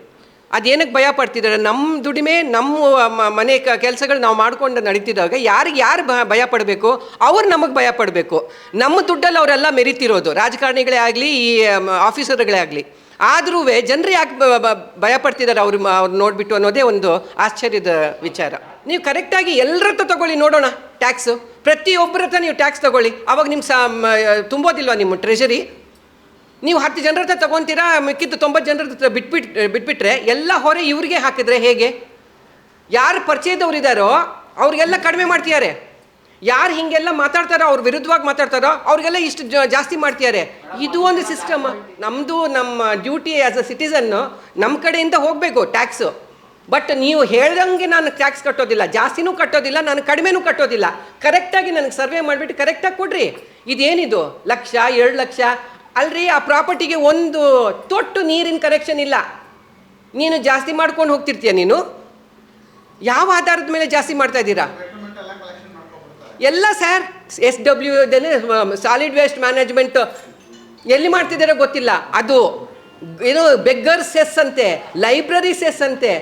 Speaker 1: ಅದೇನಕ್ಕೆ ಭಯ ಪಡ್ತಿದ್ದಾರೆ? ನಮ್ಮ ದುಡಿಮೆ, ನಮ್ಮ ಮನೆ ಮನೆ ಕೆಲಸಗಳು ನಾವು ಮಾಡಿಕೊಂಡು ನಡೀತಿದ್ದಾಗ ಯಾರಿಗೆ ಯಾರು ಭಯ ಪಡಬೇಕು? ಅವ್ರು ನಮಗೆ ಭಯ ಪಡಬೇಕು. ನಮ್ಮ ದುಡ್ಡಲ್ಲಿ ಅವರೆಲ್ಲ ಮೆರಿತಿರೋದು. ರಾಜಕಾರಣಿಗಳೇ ಆಗಲಿ, ಈ ಆಫೀಸರ್ಗಳೇ ಆಗಲಿ. ಆದರೂ ಜನರು ಯಾಕೆ ಭಯ ಪಡ್ತಿದ್ದಾರೆ ಅವ್ರು ಅವ್ರು ನೋಡಿಬಿಟ್ಟು ಅನ್ನೋದೇ ಒಂದು ಆಶ್ಚರ್ಯದ ವಿಚಾರ. ನೀವು ಕರೆಕ್ಟಾಗಿ ಎಲ್ಲರ ಹತ್ರ ತಗೊಳ್ಳಿ, ನೋಡೋಣ ಟ್ಯಾಕ್ಸು. ಪ್ರತಿಯೊಬ್ಬರ ಹತ್ರ ನೀವು ಟ್ಯಾಕ್ಸ್ ತಗೊಳ್ಳಿ. ಅವಾಗ ನಿಮ್ಮ ಸಾ ತುಂಬೋದಿಲ್ವಾ ನಿಮ್ಮ ಟ್ರೆಷರಿ? ನೀವು ಹತ್ತು ಜನರ ಹತ್ರ ತಗೊಂತೀರಾ, ಮಿಕ್ಕಿದ್ದು ತೊಂಬತ್ತು ಜನರ ಹತ್ರ ಬಿಟ್ಬಿಟ್, ಬಿಟ್ಬಿಟ್ರೆ ಎಲ್ಲ ಹೊರೆ ಇವ್ರಿಗೆ ಹಾಕಿದ್ರೆ ಹೇಗೆ? ಯಾರು ಪರಿಚಯದವ್ರು ಇದ್ದಾರೋ ಅವ್ರಿಗೆಲ್ಲ ಕಡಿಮೆ ಮಾಡ್ತಿದ್ದಾರೆ. ಯಾರು ಹಿಂಗೆಲ್ಲ ಮಾತಾಡ್ತಾರೋ, ಅವ್ರ ವಿರುದ್ಧವಾಗಿ ಮಾತಾಡ್ತಾರೋ, ಅವ್ರಿಗೆಲ್ಲ ಇಷ್ಟು ಜಾಸ್ತಿ ಮಾಡ್ತಿದ್ದಾರೆ. ಇದು ಒಂದು ಸಿಸ್ಟಮ್ ನಮ್ಮದು ನಮ್ಮ ಡ್ಯೂಟಿ ಆ್ಯಸ್ ಅ ಸಿಟಿಸನ್ನು ನಮ್ಮ ಕಡೆಯಿಂದ ಹೋಗಬೇಕು ಟ್ಯಾಕ್ಸು ಬಟ್ ನೀವು ಹೇಳ್ದಂಗೆ ನಾನು ಟ್ಯಾಕ್ಸ್ ಕಟ್ಟೋದಿಲ್ಲ, ಜಾಸ್ತಿನೂ ಕಟ್ಟೋದಿಲ್ಲ, ನಾನು ಕಡಿಮೆನೂ ಕಟ್ಟೋದಿಲ್ಲ. ಕರೆಕ್ಟಾಗಿ ನನಗೆ ಸರ್ವೆ ಮಾಡಿಬಿಟ್ಟು ಕರೆಕ್ಟಾಗಿ ಕೊಡ್ರಿ. ಇದೇನಿದು? ಲಕ್ಷ, ಎರಡು ಲಕ್ಷ ಅಲ್ರಿ, ಆ ಪ್ರಾಪರ್ಟಿಗೆ ಒಂದು ತೊಟ್ಟು ನೀರಿನ ಕನೆಕ್ಷನ್ ಇಲ್ಲ. ನೀನು ಜಾಸ್ತಿ ಮಾಡ್ಕೊಂಡು ಹೋಗ್ತಿರ್ತೀಯ ನೀನು? ಯಾವ ಆಧಾರದ ಮೇಲೆ ಜಾಸ್ತಿ ಮಾಡ್ತಾ ಇದ್ದೀರಾ? ಎಲ್ಲ sir S W solid waste management ಎಲ್ಲಿ ಮಾಡ್ತಿದ್ದೀರಾ ಗೊತ್ತಿಲ್ಲ. ಅದು ಏನು ಬೆಗ್ಗರ್ ಸೆಸ್ ಅಂತೆ ಲೈಬ್ರರಿ ಸೆಸ್ ಅಂತೆ.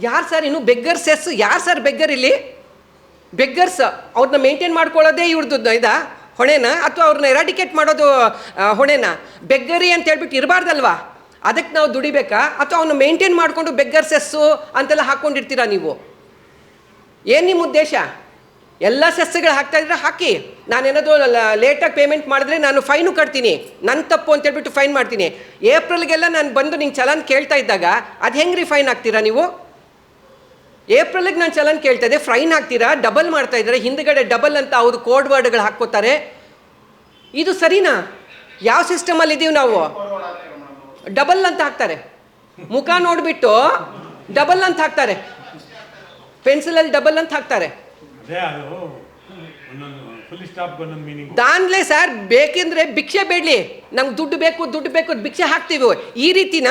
Speaker 1: ಯಾರು ಸರ್ ಇನ್ನು ಬೆಗ್ಗರ್ ಸೆಸ್ ಯಾರು ಸರ್ ಬೆಗ್ಗರ್ ಇಲ್ಲಿ? ಬೆಗ್ಗರ್ಸ್ ಅವ್ರನ್ನ ಮೇಂಟೈನ್ ಮಾಡ್ಕೊಳ್ಳೋದೇ ಇವ್ರದ್ದು ಇದಾ? ಹೊಣೆನಾ ಅಥವಾ ಅವ್ರನ್ನ ಎರಾಡಿಕೇಟ್ ಮಾಡೋದು ಹೊಣೆನ? ಬೆಗ್ಗರಿ ಅಂತ ಹೇಳ್ಬಿಟ್ಟು ಇರಬಾರ್ದಲ್ವಾ? ಅದಕ್ಕೆ ನಾವು ದುಡಿಬೇಕಾ? ಅಥವಾ ಅವನು ಮೇಂಟೈನ್ ಮಾಡಿಕೊಂಡು ಬೆಗ್ಗರ್ ಸೆಸ್ಸು ಅಂತೆಲ್ಲ ಹಾಕ್ಕೊಂಡಿರ್ತೀರಾ ನೀವು? ಏನು ನಿಮ್ಮ ಉದ್ದೇಶ? ಎಲ್ಲ ಸೆಸ್ಸುಗಳು ಹಾಕ್ತಾ ಇದ್ರೆ ಹಾಕಿ. ನಾನೇನಾದರೂ ಲೇಟಾಗಿ ಪೇಮೆಂಟ್ ಮಾಡಿದ್ರೆ ನಾನು ಫೈನು ಕಟ್ತೀನಿ. ನನ್ನ ತಪ್ಪು ಅಂತ ಹೇಳ್ಬಿಟ್ಟು ಫೈನ್ ಮಾಡ್ತೀನಿ. ಏಪ್ರಿಲ್ಗೆಲ್ಲ ನಾನು ಬಂದು ನಿಂಗೆ ಚಲನ್ ಕೇಳ್ತಾ ಇದ್ದಾಗ ಅದು ಹೆಂಗ್ರಿ ಫೈನ್ ಹಾಕ್ತೀರಾ ನೀವು? ಏಪ್ರಿಲ್ಗೆ ನಾನು ಚಲನ್ ಕೇಳ್ತಾ ಇದ್ದೆ. ಫ್ರೈನ್ ಹಾಕ್ತೀರಾ ಡಬಲ್ ಮಾಡ್ತಾ ಇದ್ದಾರೆ. ಹಿಂದ್ಗಡೆ ಡಬಲ್ ಅಂತ ಅವರು ಕೋಡ್ ವರ್ಡ್ಗಳು ಹಾಕ್ಕೋತಾರೆ. ಇದು ಸರಿನಾ? ಯಾವ ಸಿಸ್ಟಮಲ್ಲಿ ಇದ್ದೀವಿ ನಾವು? ಡಬಲ್ ಅಂತ ಹಾಕ್ತಾರೆ. ಮುಖ ನೋಡಿಬಿಟ್ಟು ಡಬಲ್ ಅಂತ ಹಾಕ್ತಾರೆ. ಪೆನ್ಸಿಲಲ್ಲಿ ಡಬಲ್ ಅಂತ ಹಾಕ್ತಾರೆ. ದಾನ್ಲೆ ಸರ್ ಬೇಕಂದ್ರೆ ಭಿಕ್ಷೆ ಬೇಡಲಿ. ನಮ್ಗೆ ದುಡ್ಡು ಬೇಕು ದುಡ್ಡು ಬೇಕು ಅಂತ ಭಿಕ್ಷೆ ಹಾಕ್ತೀವಿ. ಈ ರೀತಿನ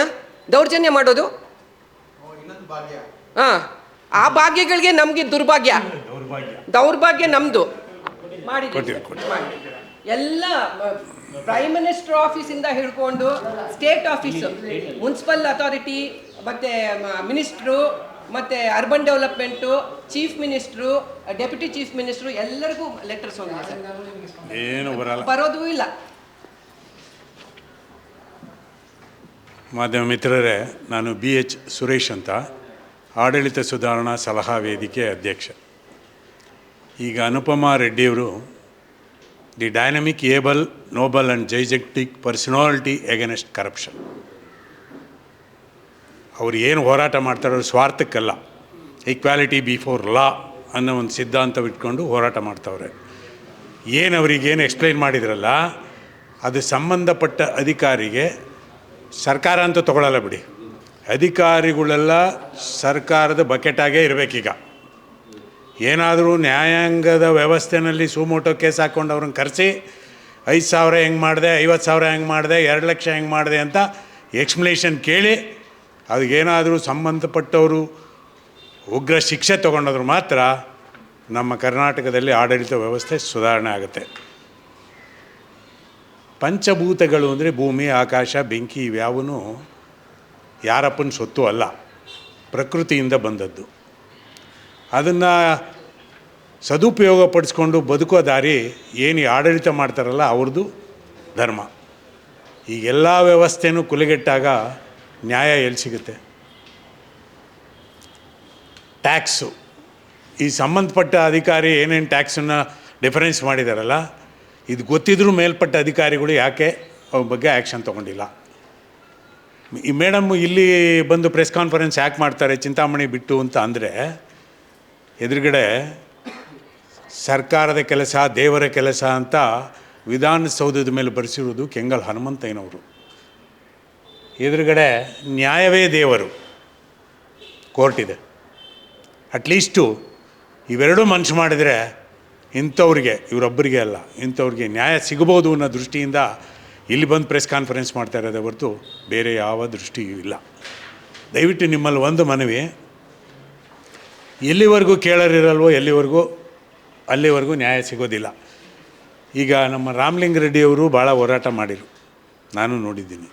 Speaker 1: ದೌರ್ಜನ್ಯ ಮಾಡೋದು? ಹಾಂ. ಆ ಭಾಗ್ಯಗಳಿಗೆ ನಮಗೆ ದುರ್ಭಾಗ್ಯ.
Speaker 3: ದೌರ್ಭಾಗ್ಯ
Speaker 1: ನಮ್ಮದು ಮಾಡಿ. ಎಲ್ಲ ಪ್ರೈಮ್ ಮಿನಿಸ್ಟರ್ ಆಫೀಸಿಂದ ಹಿಡ್ಕೊಂಡು ಸ್ಟೇಟ್ ಆಫೀಸ್ ಮುನ್ಸಿಪಲ್ ಅಥಾರಿಟಿ ಮತ್ತೆ ಮಿನಿಸ್ಟ್ರು ಮತ್ತೆ urban development chief minister deputy chief minister ಎಲ್ಲರಿಗೂ ಲೆಟರ್ಸ್ ಹೋಗಿದೆ
Speaker 3: ಏನು ಬರಲ್ಲ.
Speaker 1: ಬರೋದು ಇಲ್ಲ.
Speaker 3: ಮಾಧ್ಯಮ ಮಿತ್ರರೇ ನಾನು ಬಿ ಎಚ್ ಸುರೇಶ್ ಅಂತ. ಆಡಳಿತ ಸುಧಾರಣಾ ಸಲಹಾ ವೇದಿಕೆ ಅಧ್ಯಕ್ಷ. ಈಗ Anupama ರೆಡ್ಡಿಯವರು, the dynamic able, noble and gigantic personality against corruption. ಅವರು ಏನು ಹೋರಾಟ ಮಾಡ್ತಾರೋ ಸ್ವಾರ್ಥಕ್ಕಲ್ಲ. ಈಕ್ವಾಲಿಟಿ ಬಿಫೋರ್ ಲಾ ಅನ್ನೋ ಒಂದು ಸಿದ್ಧಾಂತವಿಟ್ಕೊಂಡು ಹೋರಾಟ ಮಾಡ್ತವ್ರೆ. ಏನು ಅವರಿಗೇನು ಎಕ್ಸ್ಪ್ಲೈನ್ ಮಾಡಿದ್ರಲ್ಲ, ಅದು ಸಂಬಂಧಪಟ್ಟ ಅಧಿಕಾರಿಗೆ ಸರ್ಕಾರ ಅಂತ ತಗೊಳ್ಳಲ್ಲ ಬಿಡಿ. ಅಧಿಕಾರಿಗಳೆಲ್ಲ ಸರ್ಕಾರದ ಬಕೆಟಾಗೇ ಇರಬೇಕೀಗ. ಏನಾದರೂ ನ್ಯಾಯಾಂಗದ ವ್ಯವಸ್ಥೆನಲ್ಲಿ ಸುಮೋಟೋ ಕೇಸ್ ಹಾಕ್ಕೊಂಡು ಅವ್ರನ್ನ ಕರೆಸಿ, ಐದು ಸಾವಿರ ಹೆಂಗೆ ಮಾಡಿದೆ, ಐವತ್ತು ಸಾವಿರ ಹೆಂಗೆ ಮಾಡಿದೆ, ಎರಡು ಲಕ್ಷ ಹೆಂಗೆ ಮಾಡಿದೆ ಅಂತ ಎಕ್ಸ್ಪ್ಲನೇಷನ್ ಕೇಳಿ ಅದಕ್ಕೇನಾದರೂ ಸಂಬಂಧಪಟ್ಟವರು ಉಗ್ರ ಶಿಕ್ಷೆ ತೊಗೊಂಡಾದ್ರು ಮಾತ್ರ ನಮ್ಮ ಕರ್ನಾಟಕದಲ್ಲಿ ಆಡಳಿತ ವ್ಯವಸ್ಥೆ ಸುಧಾರಣೆ ಆಗುತ್ತೆ. ಪಂಚಭೂತಗಳು ಅಂದರೆ ಭೂಮಿ, ಆಕಾಶ, ಬೆಂಕಿ ಇವ್ಯಾವೂ ಯಾರಪ್ಪನ ಸೊತ್ತು ಅಲ್ಲ, ಪ್ರಕೃತಿಯಿಂದ ಬಂದದ್ದು. ಅದನ್ನು ಸದುಪಯೋಗ ಪಡಿಸ್ಕೊಂಡು ಬದುಕೋ ದಾರಿ ಏನು ಆಡಳಿತ ಮಾಡ್ತಾರಲ್ಲ ಅವ್ರದ್ದು ಧರ್ಮ. ಈ ಎಲ್ಲ ವ್ಯವಸ್ಥೆನೂ ಕುಲಗೆಟ್ಟಾಗ ನ್ಯಾಯ ಎಲ್ಲಿ ಸಿಗುತ್ತೆ? ಟ್ಯಾಕ್ಸು ಈ ಸಂಬಂಧಪಟ್ಟ ಅಧಿಕಾರಿ ಏನೇನು ಟ್ಯಾಕ್ಸನ್ನು ಡಿಫರೆನ್ಸ್ ಮಾಡಿದಾರಲ್ಲ, ಇದು ಗೊತ್ತಿದ್ರೂ ಮೇಲ್ಪಟ್ಟ ಅಧಿಕಾರಿಗಳು ಯಾಕೆ ಅವ್ರ ಬಗ್ಗೆ ಆ್ಯಕ್ಷನ್ ತೊಗೊಂಡಿಲ್ಲ. ಈ ಮೇಡಮ್ ಇಲ್ಲಿ ಬಂದು ಪ್ರೆಸ್ ಕಾನ್ಫರೆನ್ಸ್ ಯಾಕೆ ಮಾಡ್ತಾರೆ ಚಿಂತಾಮಣಿ ಬಿಟ್ಟು ಅಂತ ಅಂದರೆ ಎದುರುಗಡೆ ಸರ್ಕಾರದ ಕೆಲಸ, ದೇವರ ಕೆಲಸ ಅಂತ ವಿಧಾನಸೌಧದ ಮೇಲೆ ಬರೆಸಿರೋದು ಕೆಂಗಲ್ ಹನುಮಂತಯ್ಯನವರು. ಎದುರುಗಡೆ ನ್ಯಾಯವೇ ದೇವರು ಕೋರ್ಟ್ ಇದೆ. ಅಟ್ಲೀಸ್ಟು ಇವೆರಡೂ ಮನ್ಸು ಮಾಡಿದರೆ ಇಂಥವ್ರಿಗೆ, ಇವರೊಬ್ಬರಿಗೆ ಅಲ್ಲ, ಇಂಥವ್ರಿಗೆ ನ್ಯಾಯ ಸಿಗಬಹುದು ಅನ್ನೋ ದೃಷ್ಟಿಯಿಂದ ಇಲ್ಲಿ ಬಂದು ಪ್ರೆಸ್ ಕಾನ್ಫರೆನ್ಸ್ ಮಾಡ್ತಾ ಇರೋದೇ ಹೊರತು ಬೇರೆ ಯಾವ ದೃಷ್ಟಿಯೂ ಇಲ್ಲ. ದಯವಿಟ್ಟು ನಿಮ್ಮಲ್ಲಿ ಒಂದು ಮನವಿ. ಎಲ್ಲಿವರೆಗೂ ಕೇಳರಿರಲ್ವೋ ಎಲ್ಲಿವರೆಗೂ, ಅಲ್ಲಿವರೆಗೂ ನ್ಯಾಯ ಸಿಗೋದಿಲ್ಲ. ಈಗ ನಮ್ಮ ರಾಮಲಿಂಗ ರೆಡ್ಡಿಯವರು ಭಾಳ ಹೋರಾಟ ಮಾಡಿರು. ನಾನು ನೋಡಿದ್ದೀನಿ.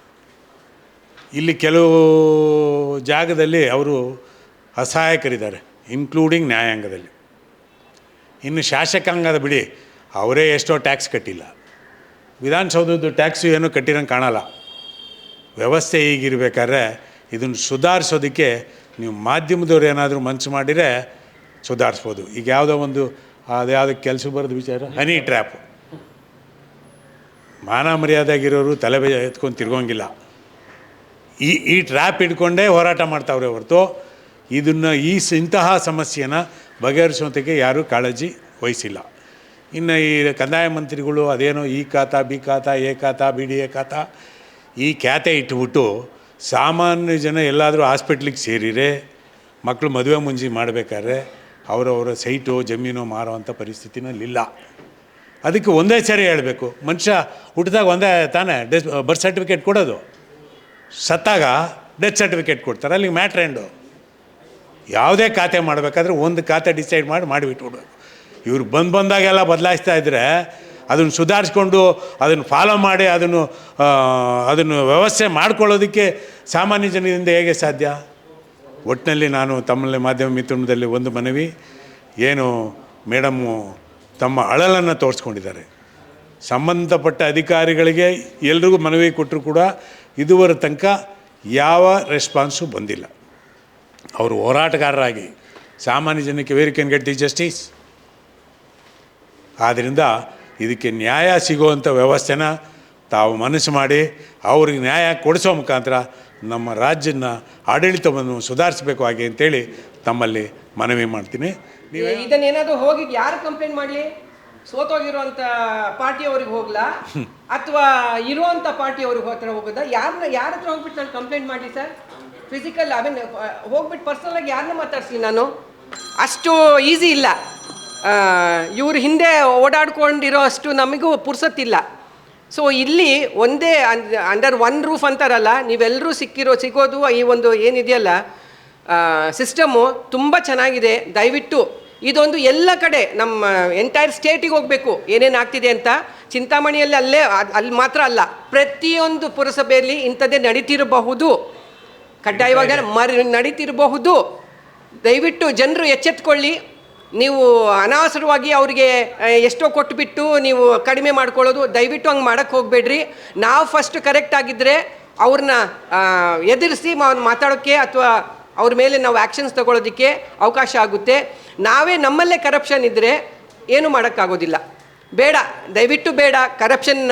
Speaker 3: ಇಲ್ಲಿ ಕೆಲವು ಜಾಗದಲ್ಲಿ ಅವರು ಅಸಹಾಯಕರಿದ್ದಾರೆ ಇನ್ಕ್ಲೂಡಿಂಗ್ ನ್ಯಾಯಾಂಗದಲ್ಲಿ. ಇನ್ನು ಶಾಸಕಾಂಗದ ಬಿಡಿ, ಅವರೇ ಎಷ್ಟೋ ಟ್ಯಾಕ್ಸ್ ಕಟ್ಟಿಲ್ಲ. ವಿಧಾನಸೌಧದ್ದು ಟ್ಯಾಕ್ಸು ಏನೂ ಕಟ್ಟಿರಂಗೆ ಕಾಣಲ್ಲ. ವ್ಯವಸ್ಥೆ ಹೀಗಿರಬೇಕಾದ್ರೆ ಇದನ್ನು ಸುಧಾರಿಸೋದಕ್ಕೆ ನೀವು ಮಾಧ್ಯಮದವ್ರು ಏನಾದರೂ ಮನಸ್ಸು ಮಾಡಿದರೆ ಸುಧಾರಿಸ್ಬೋದು. ಈಗ ಯಾವುದೋ ಒಂದು ಅದ್ಯಾವುದೋ ಕೆಲಸ ಬರೋದು ವಿಚಾರ, ಹನಿ ಟ್ರ್ಯಾಪ್ ಮಾನ ಮರ್ಯಾದಾಗಿರೋರು ತಲೆ ಎತ್ಕೊಂಡು ತಿರ್ಗೋಂಗಿಲ್ಲ. ಈ ಈ ಟ್ರ್ಯಾಪ್ ಹಿಡ್ಕೊಂಡೇ ಹೋರಾಟ ಮಾಡ್ತಾವ್ರೆ ಹೊರತು ಇದನ್ನು ಈ ಇಂತಹ ಸಮಸ್ಯೆನ ಬಗೆಹರಿಸೋದಕ್ಕೆ ಯಾರೂ ಕಾಳಜಿ ವಹಿಸಿಲ್ಲ. ಇನ್ನು ಈ ಕಂದಾಯ ಮಂತ್ರಿಗಳು ಅದೇನೋ ಈ ಖಾತಾ, ಬಿ ಖಾತಾ, ಎ ಖಾತಾ, ಬಿ ಡಿ ಎ ಖಾತ, ಈ ಖ್ಯಾತೆ ಇಟ್ಬಿಟ್ಟು ಸಾಮಾನ್ಯ ಜನ ಎಲ್ಲಾದರೂ ಹಾಸ್ಪಿಟ್ಲಿಗೆ ಸೇರಿರೆ ಮಕ್ಕಳು ಮದುವೆ ಮುಂಜಿ ಮಾಡಬೇಕಾದ್ರೆ ಅವರವರ ಸೈಟು, ಜಮೀನು ಮಾರುವಂಥ ಪರಿಸ್ಥಿತಿನಲ್ಲಿಲ್ಲ. ಅದಕ್ಕೆ ಒಂದೇ ಸರಿ ಹೇಳಬೇಕು, ಮನುಷ್ಯ ಹುಟ್ಟಿದಾಗ ಒಂದೇ ತಾನೇ ಡೆತ್ ಬರ್ತ್ ಸರ್ಟಿಫಿಕೇಟ್ ಕೊಡೋದು. ಸತ್ತಾಗ ಡೆತ್ ಸರ್ಟಿಫಿಕೇಟ್ ಕೊಡ್ತಾರೆ, ಅಲ್ಲಿಗೆ ಮ್ಯಾಟ್ರೆಂಡು ಯಾವುದೇ ಖಾತೆ ಮಾಡಬೇಕಾದ್ರೆ ಒಂದು ಖಾತೆ ಡಿಸೈಡ್ ಮಾಡಿ, ಮಾಡಿಬಿಟ್ಬಿಡ್ಬೇಕು. ಇವ್ರು ಬಂದು ಬಂದಾಗೆಲ್ಲ ಬದಲಾಯಿಸ್ತಾ ಇದ್ದರೆ ಅದನ್ನು ಸುಧಾರಿಸ್ಕೊಂಡು ಅದನ್ನು ಫಾಲೋ ಮಾಡಿ ಅದನ್ನು ಅದನ್ನು ವ್ಯವಸ್ಥೆ ಮಾಡ್ಕೊಳ್ಳೋದಕ್ಕೆ ಸಾಮಾನ್ಯ ಜನರಿಂದ ಹೇಗೆ ಸಾಧ್ಯ? ಒಟ್ಟಿನಲ್ಲಿ ನಾನು ತಮ್ಮಲ್ಲಿ ಮಾಧ್ಯಮ ಮಿತ್ರದಲ್ಲಿ ಒಂದು ಮನವಿ, ಏನು ಮೇಡಮ್ಮು ತಮ್ಮ ಅಳಲನ್ನು ತೋರಿಸ್ಕೊಂಡಿದ್ದಾರೆ. ಸಂಬಂಧಪಟ್ಟ ಅಧಿಕಾರಿಗಳಿಗೆ ಎಲ್ರಿಗೂ ಮನವಿ ಕೊಟ್ಟರು ಕೂಡ ಇದುವರೆ ತನಕ ಯಾವ ರೆಸ್ಪಾನ್ಸು ಬಂದಿಲ್ಲ. ಅವರು ಹೋರಾಟಗಾರರಾಗಿ, ಸಾಮಾನ್ಯ ಜನಕ್ಕೆ where can get the justice ಆದ್ದರಿಂದ ಇದಕ್ಕೆ ನ್ಯಾಯ ಸಿಗುವಂಥ ವ್ಯವಸ್ಥೆನ ತಾವು ಮನಸ್ಸು ಮಾಡಿ ಅವ್ರಿಗೆ ನ್ಯಾಯ ಕೊಡಿಸೋ ಮುಖಾಂತರ ನಮ್ಮ ರಾಜ್ಯನ ಆಡಳಿತವನ್ನು ಸುಧಾರಿಸಬೇಕು ಹಾಗೆ ಅಂತೇಳಿ ತಮ್ಮಲ್ಲಿ ಮನವಿ ಮಾಡ್ತೀನಿ. ನೀವು
Speaker 1: ಇದನ್ನೇನಾದರೂ ಹೋಗಿ ಯಾರು ಕಂಪ್ಲೇಂಟ್ ಮಾಡಲಿ? ಸೋತೋಗಿರುವಂಥ ಪಾರ್ಟಿಯವ್ರಿಗೆ ಹೋಗ್ಲಾ? ಅಥವಾ ಇರುವಂಥ ಪಾರ್ಟಿಯವ್ರಿಗೆ ಹತ್ರ ಹೋಗೋದಾ? ಯಾರನ್ನ ಯಾರ ಹತ್ರ ಹೋಗ್ಬಿಟ್ಟು ನಾನು ಕಂಪ್ಲೇಂಟ್ ಮಾಡಲಿ ಸರ್ ಫಿಸಿಕಲ್ ಐ ಮೀನ್ ಹೋಗ್ಬಿಟ್ಟು ಪರ್ಸನಲ್ ಆಗಿ ಯಾರನ್ನ ಮಾತಾಡ್ತೀನಿ ನಾನು? ಅಷ್ಟು ಈಸಿ ಇಲ್ಲ. ಇವ್ರ ಹಿಂದೆ ಓಡಾಡ್ಕೊಂಡಿರೋ ಅಷ್ಟು ನಮಗೂ ಪುರ್ಸತ್ತಿಲ್ಲ. ಸೊ ಇಲ್ಲಿ ಒಂದೇ ಅಂಡರ್ ಒನ್ ರೂಫ್ ಅಂತಾರಲ್ಲ ನೀವೆಲ್ಲರೂ ಸಿಕ್ಕಿರೋ ಸಿಗೋದು ಈ ಒಂದು ಏನಿದೆಯಲ್ಲ ಸಿಸ್ಟಮು ತುಂಬ ಚೆನ್ನಾಗಿದೆ. ದಯವಿಟ್ಟು ಇದೊಂದು ಎಲ್ಲ ಕಡೆ ನಮ್ಮ ಎಂಟೈರ್ ಸ್ಟೇಟಿಗೆ ಹೋಗಬೇಕು. ಏನೇನು ಆಗ್ತಿದೆ ಅಂತ ಚಿಂತಾಮಣಿಯಲ್ಲಿ ಅಲ್ಲೇ ಅದ್- ಅಲ್ಲಿ ಮಾತ್ರ ಅಲ್ಲ ಪ್ರತಿಯೊಂದು ಪುರಸಭೆಯಲ್ಲಿ ಇಂಥದ್ದೇ ನಡೀತಿರಬಹುದು. ಕಡ್ಡಾಯವಾಗಿ ಮರಿ ನಡೀತಿರಬಹುದು. ದಯವಿಟ್ಟು ಜನರು ಎಚ್ಚೆತ್ಕೊಳ್ಳಿ. ನೀವು ಅನವಸರವಾಗಿ ಅವರಿಗೆ ಎಷ್ಟೋ ಕೊಟ್ಟುಬಿಟ್ಟು ನೀವು ಕಡಿಮೆ ಮಾಡ್ಕೊಳ್ಳೋದು, ದಯವಿಟ್ಟು ಹಂಗೆ ಮಾಡೋಕ್ಕೆ ಹೋಗಬೇಡ್ರಿ. ನಾವು ಫಸ್ಟ್ ಕರೆಕ್ಟ್ ಆಗಿದ್ದರೆ ಅವ್ರನ್ನ ಎದುರಿಸಿ ಮಾತಾಡೋಕ್ಕೆ ಅಥವಾ ಅವ್ರ ಮೇಲೆ ನಾವು ಆ್ಯಕ್ಷನ್ಸ್ ತಗೊಳ್ಳೋದಕ್ಕೆ ಅವಕಾಶ ಆಗುತ್ತೆ. ನಾವೇ ನಮ್ಮಲ್ಲೇ ಕರಪ್ಷನ್ ಇದ್ದರೆ ಏನು ಮಾಡೋಕ್ಕಾಗೋದಿಲ್ಲ. ಬೇಡ, ದಯವಿಟ್ಟು ಬೇಡ ಕರಪ್ಷನ್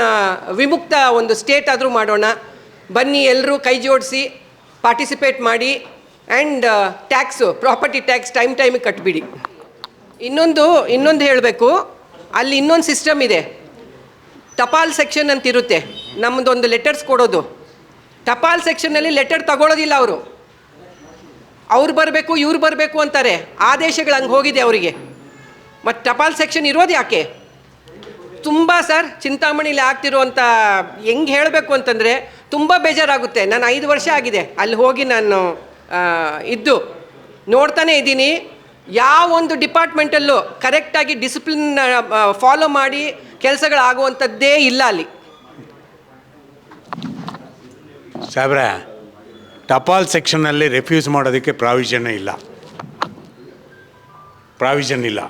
Speaker 1: ವಿಮುಕ್ತ ಒಂದು ಸ್ಟೇಟ್ ಆದರೂ ಮಾಡೋಣ. ಬನ್ನಿ ಎಲ್ಲರೂ ಕೈ ಜೋಡಿಸಿ ಪಾರ್ಟಿಸಿಪೇಟ್ ಮಾಡಿ and tax property tax time ಟೈಮಿಗೆ ಕಟ್ಬಿಡಿ. ಇನ್ನೊಂದು ಇನ್ನೊಂದು ಹೇಳಬೇಕು. ಅಲ್ಲಿ ಇನ್ನೊಂದು ಸಿಸ್ಟಮ್ ಇದೆ. ಟಪಾಲ್ ಸೆಕ್ಷನ್ ಅಂತ ಇರುತ್ತೆ ನಮ್ಮದೊಂದು ಲೆಟರ್ಸ್ ಕೊಡೋದು. ಟಪಾಲ್ ಸೆಕ್ಷನ್ನಲ್ಲಿ ಲೆಟರ್ ತಗೊಳ್ಳೋದಿಲ್ಲ ಅವರು. ಅವ್ರು ಬರಬೇಕು, ಇವ್ರು ಬರಬೇಕು ಅಂತಾರೆ. ಆದೇಶಗಳು ಹಂಗೆ ಹೋಗಿದೆ ಅವರಿಗೆ. ಮತ್ತು ಟಪಾಲ್ ಸೆಕ್ಷನ್ ಇರೋದು ಯಾಕೆ? ತುಂಬ ಸರ್, ಚಿಂತಾಮಣಿಲಿ ಆಗ್ತಿರುವಂಥ ಹೆಂಗೆ ಹೇಳಬೇಕು ಅಂತಂದರೆ ತುಂಬ ಬೇಜಾರಾಗುತ್ತೆ. ನಾನು ಐದು ವರ್ಷ ಆಗಿದೆ. ಅಲ್ಲಿ ಹೋಗಿ ನಾನು ಇದ್ದು. ನೋಡ್ತಾನೆ ಇದ್ದೀನಿ. ಯಾವ ಒಂದು ಡಿಪಾರ್ಟ್ಮೆಂಟಲ್ಲೂ ಕರೆಕ್ಟಾಗಿ ಡಿಸಿಪ್ಲಿನ್ ಫಾಲೋ ಮಾಡಿ ಕೆಲಸಗಳಾಗುವಂಥದ್ದೇ ಇಲ್ಲ ಅಲ್ಲಿ.
Speaker 3: ಸಾಬ್ರೆ ಟಪಾಲ್ ಸೆಕ್ಷನ್ನಲ್ಲಿ ರೆಫ್ಯೂಸ್ ಮಾಡೋದಕ್ಕೆ ಪ್ರಾವಿಷನ್ ಇಲ್ಲ. ಪ್ರಾವಿಷನ್ ಇಲ್ಲ.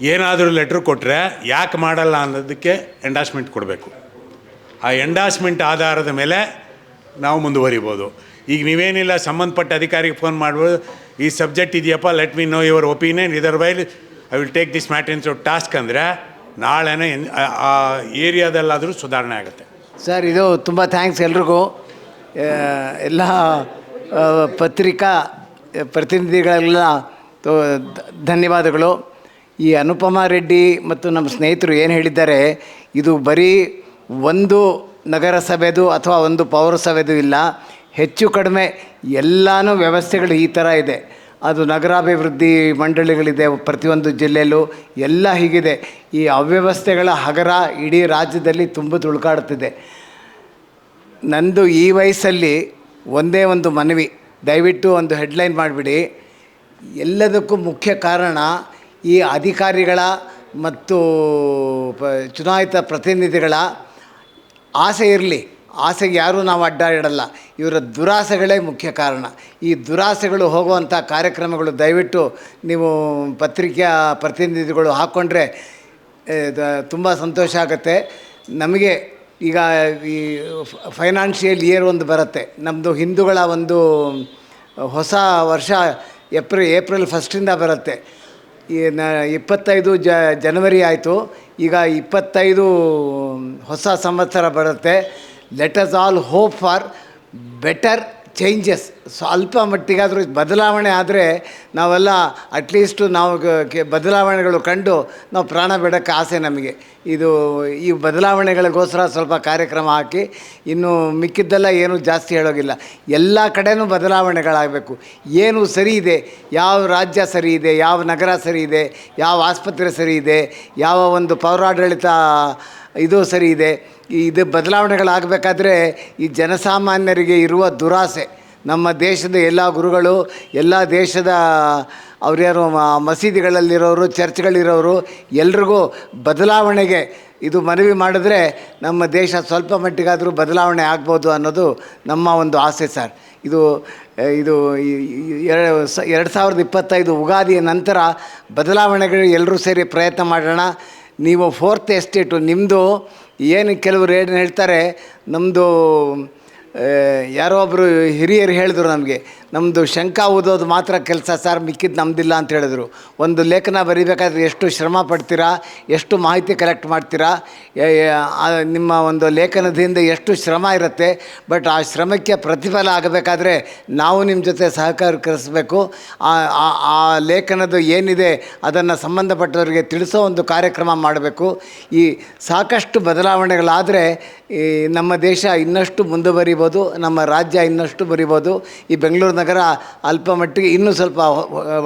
Speaker 3: ಏನಾದರೂ ಲೆಟ್ರ್ ಕೊಟ್ಟರೆ ಯಾಕೆ ಮಾಡಲ್ಲ ಅನ್ನೋದಕ್ಕೆ ಎಂಡಾಸ್ಮೆಂಟ್ ಕೊಡಬೇಕು. ಆ ಎಂಡಾಸ್ಮೆಂಟ್ ಆಧಾರದ ಮೇಲೆ ನಾವು ಮುಂದುವರಿಬೋದು. ಈಗ ನೀವೇನಿಲ್ಲ, ಸಂಬಂಧಪಟ್ಟ ಅಧಿಕಾರಿಗೆ ಫೋನ್ ಮಾಡ್ಬೋದು ಈ ಸಬ್ಜೆಕ್ಟ್ ಇದೆಯಪ್ಪ let me know your opinion ಇದರ್ while I will take this matter in task ಅಂದರೆ ನಾಳೆನೇ ಆ ಏರಿಯಾದಲ್ಲಾದರೂ ಸುಧಾರಣೆ ಆಗುತ್ತೆ.
Speaker 4: ಸರ್, ಇದು ತುಂಬ ಥ್ಯಾಂಕ್ಸ್ ಎಲ್ರಿಗೂ. ಎಲ್ಲ ಪತ್ರಿಕಾ ಪ್ರತಿನಿಧಿಗಳೆಲ್ಲ ಧನ್ಯವಾದಗಳು. ಈ ಅನುಪಮ ರೆಡ್ಡಿ ಮತ್ತು ನಮ್ಮ ಸ್ನೇಹಿತರು ಏನು ಹೇಳಿದ್ದಾರೆ, ಇದು ಬರೀ ಒಂದು ನಗರಸಭೆದು ಅಥವಾ ಒಂದು ಪೌರಸಭೆದು ಇಲ್ಲ, ಹೆಚ್ಚು ಕಡಿಮೆ ಎಲ್ಲನೂ ವ್ಯವಸ್ಥೆಗಳು ಈ ಥರ ಇದೆ. ಅದು ನಗರಾಭಿವೃದ್ಧಿ ಮಂಡಳಿಗಳಿದೆ, ಪ್ರತಿಯೊಂದು ಜಿಲ್ಲೆಯಲ್ಲೂ ಎಲ್ಲ ಹೀಗಿದೆ. ಈ ಅವ್ಯವಸ್ಥೆಗಳ ಹಗರ ಇಡೀ ರಾಜ್ಯದಲ್ಲಿ ತುಂಬ ತುಳುಕಾಡುತ್ತಿದೆ. ನಂದು ಈ ವಯಸ್ಸಲ್ಲಿ ಒಂದೇ ಒಂದು ಮನವಿ, ದಯವಿಟ್ಟು ಒಂದು ಹೆಡ್ಲೈನ್ ಮಾಡಿಬಿಡಿ. ಎಲ್ಲದಕ್ಕೂ ಮುಖ್ಯ ಕಾರಣ ಈ ಅಧಿಕಾರಿಗಳ ಮತ್ತು ಚುನಾಯಿತ ಪ್ರತಿನಿಧಿಗಳ ಆಸೆ ಇರಲಿ. ಆಸೆಗೆ ಯಾರೂ ನಾವು ಅಡ್ಡ ಇಡಲ್ಲ ಇವರ ದುರಾಸೆಗಳೇ ಮುಖ್ಯ ಕಾರಣ. ಈ ದುರಾಸೆಗಳು ಹೋಗುವಂಥ ಕಾರ್ಯಕ್ರಮಗಳು ದಯವಿಟ್ಟು ನೀವು ಪತ್ರಿಕೆಯ ಪ್ರತಿನಿಧಿಗಳು ಹಾಕ್ಕೊಂಡ್ರೆ ತುಂಬ ಸಂತೋಷ ಆಗುತ್ತೆ. ನಮಗೆ ಈಗ ಈ ಫೈನಾನ್ಷಿಯಲ್ ಇಯರ್ ಒಂದು ಬರುತ್ತೆ. ನಮ್ಮದು ಹಿಂದೂಗಳ ಒಂದು ಹೊಸ ವರ್ಷ ಏಪ್ರಿಲ್ ಏಪ್ರಿಲ್ ಫಸ್ಟಿಂದ ಬರುತ್ತೆ. ಈ ನ, ಇಪ್ಪತ್ತೈದು ಜ, ಜನವರಿ ಆಯಿತು. ಈಗ ಇಪ್ಪತ್ತೈದು ಹೊಸ ಸಂವತ್ಸರ ಬರುತ್ತೆ. Let us all hope for better changes ಸ್ವಲ್ಪ ಮಟ್ಟಿಗಾದರೂ ಬದಲಾವಣೆ ಆದರೆ ನಾವೆಲ್ಲ ಅಟ್ಲೀಸ್ಟು ನಾವು ಬದಲಾವಣೆಗಳು ಕಂಡು ನಾವು ಪ್ರಾಣ ಬಿಡೋಕ್ಕೆ ಆಸೆ ನಮಗೆ. ಇದು ಈ ಬದಲಾವಣೆಗಳಿಗೋಸ್ಕರ ಸ್ವಲ್ಪ ಕಾರ್ಯಕ್ರಮ ಹಾಕಿ, ಇನ್ನು ಮಿಕ್ಕಿದ್ದೆಲ್ಲ ಏನೂ ಜಾಸ್ತಿ ಹೇಳೋಗಿಲ್ಲ ಎಲ್ಲ ಕಡೆನೂ ಬದಲಾವಣೆಗಳಾಗಬೇಕು. ಏನು ಸರಿ ಇದೆ, ಯಾವ ರಾಜ್ಯ ಸರಿ ಇದೆ, ಯಾವ ನಗರ ಸರಿ ಇದೆ, ಯಾವ ಆಸ್ಪತ್ರೆ ಸರಿ ಇದೆ, ಯಾವ ಒಂದು ಪೌರಾಡಳಿತ ಇದು ಸರಿ ಇದೆ ಇದು ಬದಲಾವಣೆಗಳಾಗಬೇಕಾದ್ರೆ ಈ ಜನಸಾಮಾನ್ಯರಿಗೆ ಇರುವ ದುರಾಸೆ. ನಮ್ಮ ದೇಶದ ಎಲ್ಲ ಗುರುಗಳು, ಎಲ್ಲ ದೇಶದ ಅವ್ರ್ಯಾರು ಮಸೀದಿಗಳಲ್ಲಿರೋರು, ಚರ್ಚ್ಗಳಿರೋರು, ಎಲ್ರಿಗೂ ಬದಲಾವಣೆಗೆ ಇದು ಮನವಿ ಮಾಡಿದ್ರೆ ನಮ್ಮ ದೇಶ ಸ್ವಲ್ಪ ಮಟ್ಟಿಗಾದರೂ ಬದಲಾವಣೆ ಆಗ್ಬೋದು ಅನ್ನೋದು ನಮ್ಮ ಒಂದು ಆಸೆ ಸರ್. ಇದು ಇದು ಎರಡು ಸಾವಿರದ ಇಪ್ಪತ್ತೈದು ಉಗಾದಿಯ ನಂತರ ಬದಲಾವಣೆಗಳು ಎಲ್ಲರೂ ಸೇರಿ ಪ್ರಯತ್ನ ಮಾಡೋಣ. ನೀವು ಫೋರ್ತ್ ಎಸ್ಟೇಟು ನಿಮ್ಮದು ಏನು ಕೆಲವರು ಏನು ಹೇಳ್ತಾರೆ ನಮ್ಮದು ಯಾರೋ ಒಬ್ಬರು ಹಿರಿಯರು ಹೇಳಿದ್ರು ನಮಗೆ ನಮ್ಮದು ಶಂಕ ಓದೋದು ಮಾತ್ರ ಕೆಲಸ ಸರ್ ಮಿಕ್ಕಿದ್ದು ನಮ್ಮದಿಲ್ಲ ಅಂತ ಹೇಳಿದ್ರು. ಒಂದು ಲೇಖನ ಬರಿಬೇಕಾದ್ರೆ ಎಷ್ಟು ಶ್ರಮ ಪಡ್ತೀರಾ, ಎಷ್ಟು ಮಾಹಿತಿ ಕಲೆಕ್ಟ್ ಮಾಡ್ತೀರಾ ನಿಮ್ಮ ಒಂದು ಲೇಖನದಿಂದ ಎಷ್ಟು ಶ್ರಮ ಇರುತ್ತೆ, ಬಟ್ ಆ ಶ್ರಮಕ್ಕೆ ಪ್ರತಿಫಲ ಆಗಬೇಕಾದ್ರೆ ನಾವು ನಿಮ್ಮ ಜೊತೆ ಸಹಕಾರ ಆ, ಆ- ಲೇಖನದ ಏನಿದೆ ಅದನ್ನು ಸಂಬಂಧಪಟ್ಟವರಿಗೆ ತಿಳಿಸೋ ಒಂದು ಕಾರ್ಯಕ್ರಮ ಮಾಡಬೇಕು. ಈ ಸಾಕಷ್ಟು ಬದಲಾವಣೆಗಳಾದರೆ ಈ ನಮ್ಮ ದೇಶ ಇನ್ನಷ್ಟು ಮುಂದುವರಿಬೋದು, ನಮ್ಮ ರಾಜ್ಯ ಇನ್ನಷ್ಟು ಬರಿಬೋದು. ಈ ಬೆಂಗಳೂರು ನಗರ ಅಲ್ಪ ಮಟ್ಟಿಗೆ ಇನ್ನೂ ಸ್ವಲ್ಪ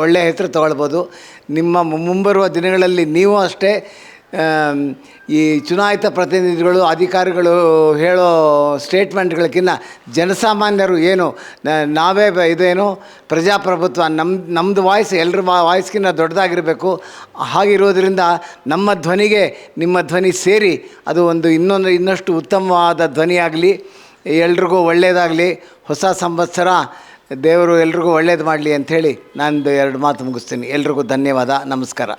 Speaker 4: ಒಳ್ಳೆಯ ಹೆಸರು ತಗೊಳ್ಬೋದು. ನಿಮ್ಮ ಮುಂಬರುವ ದಿನಗಳಲ್ಲಿ ನೀವು ಅಷ್ಟೇ ಈ ಚುನಾಯಿತ ಪ್ರತಿನಿಧಿಗಳು, ಅಧಿಕಾರಿಗಳು ಹೇಳೋ ಸ್ಟೇಟ್ಮೆಂಟ್ಗಳಕ್ಕಿಂತ ಜನಸಾಮಾನ್ಯರು ಏನು ನಾವೇ ಇದೇನು, ಪ್ರಜಾಪ್ರಭುತ್ವ ನಮ್ಮ ನಮ್ಮದು ವಾಯ್ಸ್ ಎಲ್ಲರ ವಾಯ್ಸ್ಗಿನ್ನ ದೊಡ್ಡದಾಗಿರಬೇಕು. ಹಾಗಿರೋದ್ರಿಂದ ನಮ್ಮ ಧ್ವನಿಗೆ ನಿಮ್ಮ ಧ್ವನಿ ಸೇರಿ, ಅದು ಒಂದು ಇನ್ನೊಂದು, ಇನ್ನಷ್ಟು ಉತ್ತಮವಾದ ಧ್ವನಿಯಾಗಲಿ, ಎಲ್ರಿಗೂ ಒಳ್ಳೆಯದಾಗಲಿ. ಹೊಸ ಸಂವತ್ಸರ ದೇವರು ಎಲ್ರಿಗೂ ಒಳ್ಳೇದು ಮಾಡಲಿ ಅಂಥೇಳಿ ನಾನು ಎರಡು ಮಾತು ಮುಗಿಸ್ತೀನಿ. ಎಲ್ರಿಗೂ ಧನ್ಯವಾದ. ನಮಸ್ಕಾರ.